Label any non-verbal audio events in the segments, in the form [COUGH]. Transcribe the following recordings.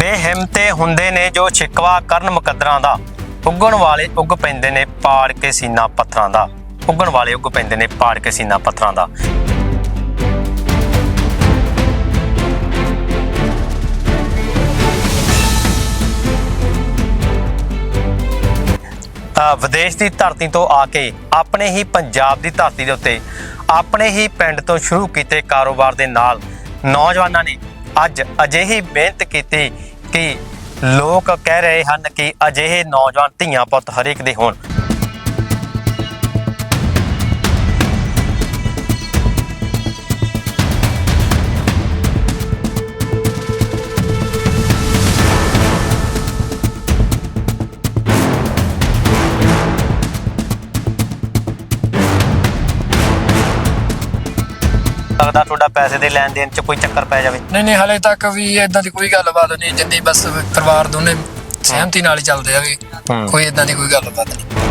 ਬੇਹਿੰਮਤੇ ਹੁੰਦੇ ਨੇ ਜੋ ਛਿਕਵਾ ਕਰਨ ਮੁਕੱਦਰਾਂ ਦਾ। ਉੱਗਣ ਵਾਲੇ ਉੱਗ ਪੈਂਦੇ ਨੇ ਪਾੜ ਕੇ ਸੀਨਾ ਪੱਥਰਾਂ ਦਾ। ਉੱਗਣ ਵਾਲੇ ਉੱਗ ਪੈਂਦੇ ਨੇ ਪਾੜ ਕੇ ਸੀਨਾ ਪੱਥਰਾਂ ਦਾ। ਵਿਦੇਸ਼ ਦੀ ਧਰਤੀ ਤੋਂ ਆ ਕੇ ਆਪਣੇ ਹੀ ਪੰਜਾਬ ਦੀ ਧਰਤੀ ਦੇ ਉੱਤੇ, ਆਪਣੇ ਹੀ ਪਿੰਡ ਤੋਂ ਸ਼ੁਰੂ ਕੀਤੇ ਕਾਰੋਬਾਰ ਦੇ ਨਾਲ ਨੌਜਵਾਨਾਂ ਨੇ ਅੱਜ ਅਜਿਹੀ ਮਿਹਨਤ ਕੀਤੀ ਕਿ ਲੋਕ ਕਹਿ ਰਹੇ ਹਨ ਕਿ ਅਜਿਹੇ ਨੌਜਵਾਨ ਧੀਆਂ ਪੁੱਤ ਹਰੇਕ ਦੇ ਹੋਣ। ਲੱਗਦਾ ਤੁਹਾਡਾ ਪੈਸੇ ਦੇ ਲੈਣ ਦੇਣ 'ਚ ਕੋਈ ਚੱਕਰ ਪੈ ਜਾਵੇ। ਨਹੀਂ ਨਹੀਂ ਹਲੇ ਤੱਕ ਵੀ ਇਦਾਂ ਦੀ ਕੋਈ ਗੱਲਬਾਤ ਨਹੀਂ ਜਿੰਨੀ ਬਸ ਪਰਿਵਾਰ ਦੋਨੇ ਸਹਿਮਤੀ ਨਾਲ ਹੀ ਚੱਲਦੇ ਆ ਵੀ ਹੂੰ। ਕੋਈ ਇਦਾਂ ਦੀ ਕੋਈ ਗੱਲਬਾਤ ਨਹੀਂ।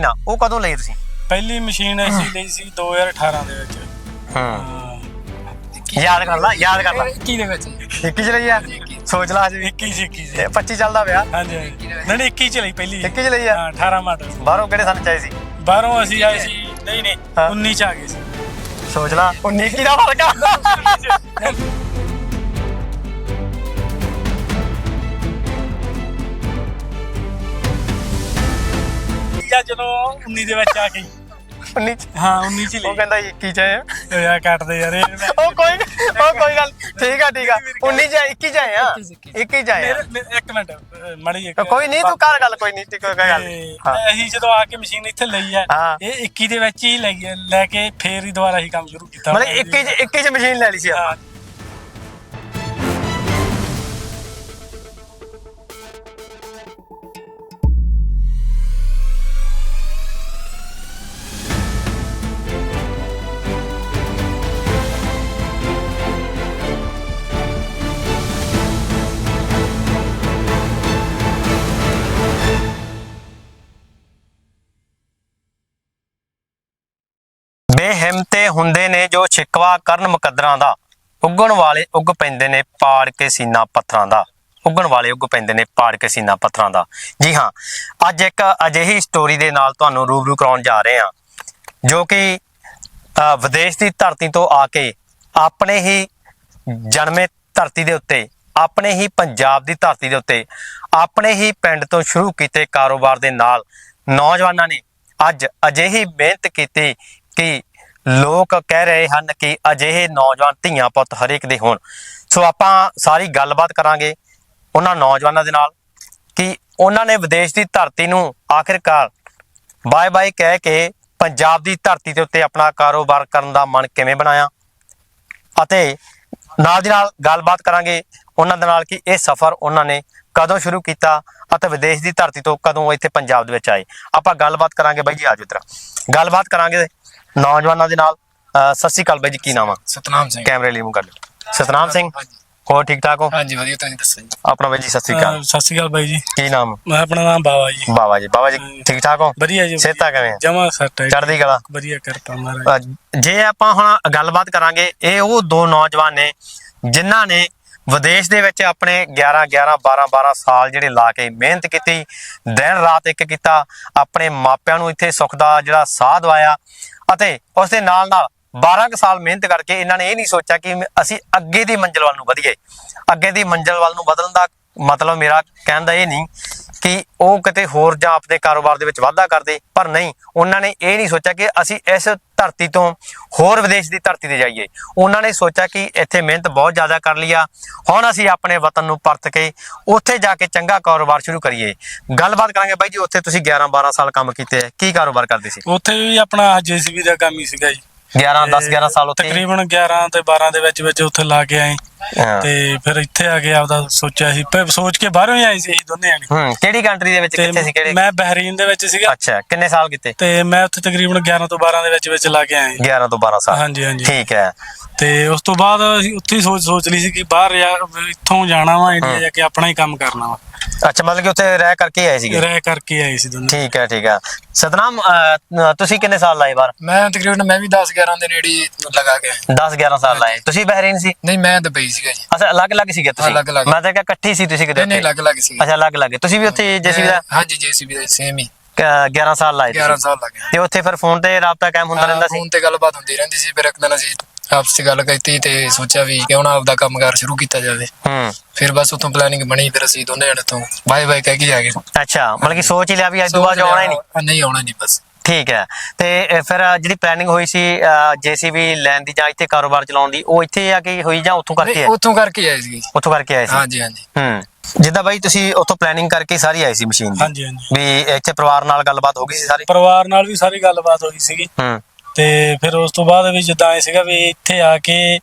ਨਾ? ਉਹ ਕਦੋਂ ਲਈ ਤੁਸੀਂ? ਪਹਿਲੀ ਮਸ਼ੀਨ ਅਸੀਂ ਲਈ ਸੀ 2018 ਦੇ ਵਿੱਚ। ਹਾਂ। ਯਾਦ ਕਰ ਲੈ ਯਾਦ ਕਰ ਲੈ। ਕੀ ਦੇ ਵਿੱਚ। 21 ਚ ਲਈ ਆ? ਸੋਚ ਲਾ ਜੀ 21 ਸੀ। 21 ਸੀ ਤੇ 25 ਚੱਲਦਾ ਪਿਆ। ਹਾਂਜੀ। ਨਹੀਂ ਨਹੀਂ 21 ਚ ਲਈ ਪਹਿਲੀ 21 ਚ ਲਈ ਆ? ਹਾਂ 18 ਮਾਡਲ। ਬਾਹਰੋਂ ਕਿਹੜੇ ਸਾਨੂੰ ਚਾਹੀ ਸੀ? ਬਾਹਰੋਂ ਅਸੀਂ ਆਏ ਸੀ। ਨਹੀਂ ਨਹੀਂ। ਹਾਂ। 19 ਚ ਆ ਗਏ ਸੀ। ਸੋਚ ਲਾ 19 ਕੀ ਦਾ ਫ਼ਰਕ ਆ। ਜਦੋਂ 19 ਦੇ ਵਿੱਚ ਆ ਗਈ। 19 ਚ। ਹਾਂ 19 ਚ ਉਹ ਲਈ। ਕਹਿੰਦਾ 21 ਚ ਆਏ ਆ। ਯਾਰ ਕੱਟਦੇ ਯਾਰ ਇਹ ਮੈਂ- ਉਹ ਕੋਈ ਉਹ ਕੋਈ ਗੱਲ ਠੀਕ ਆ ਠੀਕ ਆ। 19 ਚ 21 ਚ ਆਏ ਆ। 21 ਚ ਆਏ ਆ। ਮੇਰੇ- ਮੇਰੇ- ਇੱਕ ਮਿੰਟ ਅਹ, ਮਾੜੀ ਜਿਹੀ ਕੋਈ ਨਹੀਂ ਤੂੰ ਕਰ ਗੱਲ ਕੋਈ ਨਹੀਂ ਠੀਕ ਕੋਈ ਗੱਲ ਨੀ। ਤੇ ਹਾਂ। ਅਸੀਂ ਜਦੋਂ ਆ ਕੇ ਮਸ਼ੀਨ ਇੱਥੇ ਲਈ ਆ ਹਾਂ। ਇਹ 21 ਦੇ ਵਿੱਚ ਹੀ ਲੈ ਗਏ ਲੈ ਕੇ ਫੇਰ ਹੀ ਦੁਬਾਰਾ ਹੀ ਕੰਮ ਸ਼ੁਰੂ ਕੀਤਾ। ਮਤਲਬ 21 ਚ 21 ਚ ਮਸ਼ੀਨ ਲੈ ਲਈ ਸੀ ਆਪਾਂ। ਹਾਂ ਬੇਹਿੰਮਤੇ ਹੁੰਦੇ ਨੇ ਜੋ ਛਿਕਵਾ ਕਰਨ ਮੁਕੱਦਰਾਂ ਦਾ। ਉੱਗਣ ਵਾਲੇ ਉੱਗ ਪੈਂਦੇ ਨੇ ਪਾੜ ਕੇ ਸੀਨਾ ਪੱਥਰਾਂ ਦਾ। ਉੱਗਣ ਵਾਲੇ ਉੱਗ ਪੈਂਦੇ ਨੇ ਪਾੜ ਕੇ ਸੀਨਾ ਪੱਥਰਾਂ ਦਾ। ਜੀ ਹਾਂ, ਅੱਜ ਇੱਕ ਅਜਿਹੀ ਸਟੋਰੀ ਦੇ ਨਾਲ ਤੁਹਾਨੂੰ ਰੂਬਰੂ ਕਰਾਉਣ ਜਾ ਰਹੇ ਹਾਂ, ਜੋ ਕਿ ਵਿਦੇਸ਼ ਦੀ ਧਰਤੀ ਤੋਂ ਆ ਕੇ ਆਪਣੇ ਹੀ ਜਨਮੇ ਧਰਤੀ ਦੇ ਉੱਤੇ, ਆਪਣੇ ਹੀ ਪੰਜਾਬ ਦੀ ਧਰਤੀ ਦੇ ਉੱਤੇ, ਆਪਣੇ ਹੀ ਪਿੰਡ ਤੋਂ ਸ਼ੁਰੂ ਕੀਤੇ ਕਾਰੋਬਾਰ ਦੇ ਨਾਲ ਨੌਜਵਾਨਾਂ ਨੇ ਅੱਜ ਅਜਿਹੀ ਮਿਹਨਤ ਕੀਤੀ ਕਿ ਲੋਕ ਕਹਿ ਰਹੇ ਹਨ ਕਿ ਅਜਿਹੇ ਨੌਜਵਾਨ ਧੀਆਂ ਪੁੱਤ ਹਰੇਕ ਦੇ ਹੋਣ। ਸੋ ਆਪਾਂ ਸਾਰੀ ਗੱਲਬਾਤ ਕਰਾਂਗੇ ਉਹਨਾਂ ਨੌਜਵਾਨਾਂ ਦੇ ਨਾਲ ਕਿ ਉਹਨਾਂ ਨੇ ਵਿਦੇਸ਼ ਦੀ ਧਰਤੀ ਨੂੰ ਆਖਿਰਕਾਰ ਬਾਏ ਬਾਏ ਕਹਿ ਕੇ ਪੰਜਾਬ ਦੀ ਧਰਤੀ ਦੇ ਉੱਤੇ ਆਪਣਾ ਕਾਰੋਬਾਰ ਕਰਨ ਦਾ ਮਨ ਕਿਵੇਂ ਬਣਾਇਆ ਅਤੇ ਨਾਲ ਦੀ ਨਾਲ ਗੱਲਬਾਤ ਕਰਾਂਗੇ ਉਹਨਾਂ ਦੇ ਨਾਲ ਕਿ ਇਹ ਸਫ਼ਰ ਉਹਨਾਂ ਨੇ ਕਦੋਂ ਸ਼ੁਰੂ ਕੀਤਾ ਅਤੇ ਵਿਦੇਸ਼ ਦੀ ਧਰਤੀ ਤੋਂ ਕਦੋਂ ਇੱਥੇ ਪੰਜਾਬ ਦੇ ਵਿੱਚ ਆਏ। ਆਪਾਂ ਗੱਲਬਾਤ ਕਰਾਂਗੇ ਬਾਈ ਜੀ ਆਜੋ ਇਧਰ। ਗੱਲਬਾਤ ਕਰਾਂਗੇ ਨੌਜਵਾਨਾਂ ਦੇ ਨਾਲ ਅਹ ਸਤਿ ਸ਼੍ਰੀ ਅਕਾਲ ਬਾਈ ਜੀ ਕੀ ਨਾਮ ਆ? ਸਤਨਾਮ ਸਿੰਘ। ਕੈਮਰੇ ਲਈ ਮੂੰਹ ਕਰ ਲਿਓ। ਸਤਨਾਮ ਸਿੰਘ। ਹੋਰ ਠੀਕ ਠਾਕ ਹੋ? ਹਾਂਜੀ ਵਧੀਆ ਤੁਸੀਂ ਦੱਸੋ ਜੀ? ਆਪਣਾ ਬਾਈ ਜੀ ਸਤਿ ਸ਼੍ਰੀ ਅਕਾਲ। ਅਹ, ਸਤਿ ਸ਼੍ਰੀ ਅਕਾਲ ਬਾਈ ਜੀ। ਕੀ ਨਾਮ? ਮੈਂ ਆਪਣਾ ਨਾਮ ਬਾਵਾ ਜੀ। ਬਾਬਾ ਜੀ ਬਾਬਾ ਜੀ ਠੀਕ ਠਾਕ ਹੋ? ਵਧੀਆ ਜੀ ਸਿਹਤਾਂ ਕਿਵੇਂ ਆ? ਜਮਾ ਸੱਟ ਹੈ ਚੜ੍ਹਦੀ ਕਲਾ? ਵਧੀਆ ਕਰਤਾ ਮਹਾਰਾਜ। ਅਹ ਜੇ ਆਪਾਂ ਹੁਣ ਗੱਲਬਾਤ ਕਰਾਂਗੇ ਇਹ ਉਹ ਦੋ ਨੌਜਵਾਨ ਨੇ ਜਿਨ੍ਹਾਂ ਨੇ ਵਿਦੇਸ਼ ਦੇ ਵਿੱਚ ਆਪਣੇ 11 11 12 12 ਸਾਲ ਜਿਹੜੇ ਲਾ ਕੇ ਮਿਹਨਤ ਕੀਤੀ ਦਿਨ ਰਾਤ ਇੱਕ ਕੀਤਾ ਆਪਣੇ ਮਾਪਿਆਂ ਨੂੰ ਇੱਥੇ ਸੁੱਖ ਦਾ ਜਿਹੜਾ ਸਾਹ ਦਵਾਇਆ ਅਤੇ ਉਸ ਦੇ ਨਾਲ ਨਾਲ 12 ਕੁ ਸਾਲ ਮਿਹਨਤ ਕਰਕੇ ਇਹਨਾਂ ਨੇ ਇਹ ਨਹੀਂ ਸੋਚਿਆ ਕਿ ਅਸੀਂ ਅੱਗੇ ਦੀ ਮੰਜ਼ਿਲ ਵੱਲ ਨੂੰ ਵਧੀਏ। ਅੱਗੇ ਦੀ ਮੰਜ਼ਿਲ ਵੱਲ ਨੂੰ ਵਧਣ ਦਾ ਮਤਲਬ ਮੇਰਾ ਕਹਿਣ ਦਾ ਇਹ ਨਹੀਂ ਉਹ ਕਿਤੇ ਹੋਰ ਜਾਂ ਆਪਣੇ ਕਾਰੋਬਾਰ ਦੇ ਵਿੱਚ ਵਾਧਾ ਕਰਦੇ, ਪਰ ਨਹੀਂ, ਉਹਨਾਂ ਨੇ ਇਹ ਨਹੀਂ ਸੋਚਿਆ ਕਿ ਅਸੀਂ ਇਸ ਧਰਤੀ ਤੋਂ ਹੋਰ ਵਿਦੇਸ਼ ਦੀ ਧਰਤੀ ਤੇ ਜਾਈਏ। ਉਹਨਾਂ ਨੇ ਸੋਚਿਆ ਕਿ ਇੱਥੇ ਮਿਹਨਤ ਬਹੁਤ ਜ਼ਿਆਦਾ ਕਰ ਲਿਆ ਹੁਣ ਅਸੀਂ ਆਪਣੇ ਵਤਨ ਨੂੰ ਪਰਤ ਕੇ ਉੱਥੇ ਜਾ ਕੇ ਚੰਗਾ ਕਾਰੋਬਾਰ ਸ਼ੁਰੂ ਕਰੀਏ। ਗੱਲਬਾਤ ਕਰਾਂਗੇ ਬਾਈ ਜੀ, ਉੱਥੇ ਤੁਸੀਂ 11 12 ਸਾਲ ਕੰਮ ਕੀਤੇ ਹੈ ਕੀ ਕਾਰੋਬਾਰ ਕਰਦੇ ਸੀ? ਉੱਥੇ ਵੀ ਆਪਣਾ ਜੀਸੀਬੀ ਦਾ ਕੰਮ ਹੀ ਸੀਗਾ ਜੀ। 11 10 11 ਸਾਲ ਉੱਥੇ ਹੀ? ਤਕਰੀਬਨ 11 ਤੇ 12 ਦੇ ਵਿੱਚ ਵਿੱਚ ਉੱਥੇ ਲਾ ਕੇ ਆਏ। ਹਾਂ। ਤੇ ਫਿਰ ਇੱਥੇ ਆ ਕੇ ਆਪਦਾ ਸੋਚਿਆ ਸੀ। ਪਰ ਸੋਚ ਕੇ ਬਾਹਰੋਂ ਹੀ ਆਏ ਸੀ ਅਸੀਂ ਦੋਨੇ ਆਣੇ ਹੂੰ ਕਿਹੜੀ ਕੰਟਰੀ ਦੇ ਵਿੱਚ ਕਿੱਥੇ ਸੀ ਕਿਹੜੇ ਮੈਂ ਬਹਿਰੀਨ ਦੇ ਵਿੱਚ ਸੀਗਾ। ਅੱਛਾ ਕਿੰਨੇ ਸਾਲ ਕੀਤੇ ਤੇ ਮੈਂ ਉੱਥੇ ਤਕਰੀਬਨ 11 ਤੋਂ 12 ਦੇ ਵਿੱਚ ਵਿੱਚ ਲਾ ਕੇ ਆਏ 11 ਤੋਂ 12 ਸਾਲ। ਹਾਂਜੀ ਹਾਂਜੀ। ਠੀਕ ਹੈ। ਤੇ ਉਸ ਤੋਂ ਬਾਅਦ ਅਸੀਂ ਉੱਥੇ ਹੀ ਸੋਚ ਸੋਚ ਲਈ ਸੀ ਕਿ ਬਾਹਰ ਜਾ ਇੱਥੋਂ ਜਾਣਾ ਵਾ ਇੰਡੀਆ ਜਾ ਕੇ ਆਪਣਾ ਹੀ ਕੰਮ ਕਰਨਾ ਵਾ। ਅੱਛਾ ਮਤਲਬ ਕਿ ਉੱਥੇ ਰਹਿ ਕਰਕੇ ਆਏ ਸੀਗੇ? ਰਹਿ ਕਰਕੇ ਆਏ ਸੀ ਦੋਨੋਂ। ਠੀਕ ਹੈ ਠੀਕ ਹੈ। ਸਤਨਾਮ ਅਹ, ਤੁਸੀਂ ਕਿੰਨੇ ਸਾਲ ਲਾਏ ਬਾਹਰ? ਮੈਂ ਤਕਰੀਬਨ ਮੈਂ ਵੀ 10 11 ਦੇ ਨੇੜੇ ਹੀ ਲਗਾ ਕੇ ਆਇਆ। 10 11 ਸਾਲ ਲਾਏ। ਤੁਸੀਂ ਬਹਿਰੀਨ ਸੀ? ਨਹੀਂ ਮੈਂ ਦੁਬਈ ਸੀਗਾ ਜੀ। ਅੱਛਾ ਅਲੱਗ ਅਲੱਗ ਸੀਗੇ ਤੁਸੀਂ? ਅਲੱਗ-ਅਲੱਗ। ਮੈਂ ਤਾਂ ਕਿਹਾ ਇਕੱਠੀ ਸੀ ਤੁਸੀਂ ਕਿਤੇ ਨਹੀਂ ਨਹੀਂ ਉੱਥੇ? ਅਲੱਗ ਅਲੱਗ ਸੀਗਾ। ਅੱਛਾ ਅਲੱਗ ਅਲੱਗ ਤੁਸੀਂ ਵੀ ਉੱਥੇ ਜੇਸੀ ਦਾ? ਹਾਂਜੀ ਜੀਸੀਬੀ ਦਾ ਸੇਮ ਹੀ। ਅਹ, 11 ਸਾਲ ਲਾਏ 11 ਤੁਸੀਂ ਸਾਲ ਲੱਗੇ ਤੇ ਉੱਥੇ ਫਿਰ ਫੋਨ ਤੇ ਰਾਬਤਾ ਕਾਇਮ ਹੁੰਦਾ ਰਹਿੰਦਾ ਸੀ? ਫੋਨ ਤੇ ਗੱਲਬਾਤ ਹੁੰਦੀ ਰਹਿੰਦੀ ਸੀ। ਫਿਰ ਇੱਕ ਦਿਨ ਅਸੀਂ ਆਪਸ ਚ ਗੱਲ ਕੀਤੀ ਤੇ ਸੋਚਿਆ ਵੀ ਕਿਉਂ ਨਾ ਆਪਦਾ ਕੰਮਕਾਰ ਸ਼ੁਰੂ ਕੀਤਾ ਜਾਵੇ। ਹੂੰ। ਫਿਰ ਬਸ ਉਤੋਂ ਪਲੈਨਿੰਗ ਬਣੀ ਫਿਰ ਅਸੀਂ ਦੋਨੇ ਜਣੇ ਤੋਂ ਬਾਏ ਬਾਏ ਕਹਿ ਕੇ ਆ ਗਏ। ਅੱਛਾ ਮਤਲਬ ਕਿ ਸੋਚ ਹੀ ਲਿਆ ਵੀ ਅੱਜ ਤੋਂ ਬਾਅਦ ਆਉਣਾ ਹੀ ਨਹੀਂ। ਹਾਂ, ਨਹੀਂ ਆਉਣਾ ਨਹੀਂ ਬਸ। ਠੀਕ ਹੈ। ਤੇ ਫਿਰ ਜਿਹੜੀ ਪਲੈਨਿੰਗ ਹੋਈ ਸੀ ਜੇਸੀਬੀ ਲੈਣ ਦੀ ਜਾਂ ਇੱਥੇ ਕਾਰੋਬਾਰ ਚਲਾਉਣ ਦੀ ਉਹ ਇੱਥੇ ਆ ਕੇ ਹੋਈ ਜਾਂ ਉੱਥੋਂ ਕਰਕੇ ਆਏ? ਉੱਥੋਂ ਕਰਕੇ ਆਏ ਸੀ ਉੱਥੋਂ ਕਰਕੇ ਆਏ ਸੀ? ਹਾਂਜੀ ਹਾਂਜੀ। ਹੂੰ। ਜਿੱਦਾਂ ਬਾਈ ਤੁਸੀਂ ਉੱਥੋਂ ਪਲੈਨਿੰਗ ਕਰਕੇ ਸਾਰੀ ਆਈ ਸੀ ਮਸ਼ੀਨ ਦੀ? ਹਾਂਜੀ ਹਾਂਜੀ। ਵੀ ਇੱਥੇ ਪਰਿਵਾਰ ਨਾਲ ਗੱਲਬਾਤ ਹੋ ਗਈ ਸੀ ਸਾਰੀ? ਪਰਿਵਾਰ ਨਾਲ ਵੀ ਸਾਰੀ ਗੱਲਬਾਤ ਹੋਈ ਸੀਗੀ। ਹੂੰ। ਤੇ ਫਿਰ ਉਸ ਤੋਂ ਬਾਅਦ ਵੀ ਜਿੱਦਾਂ ਇਹ ਸੀਗਾ ਵੀ ਇੱਥੇ ਆ ਕੇ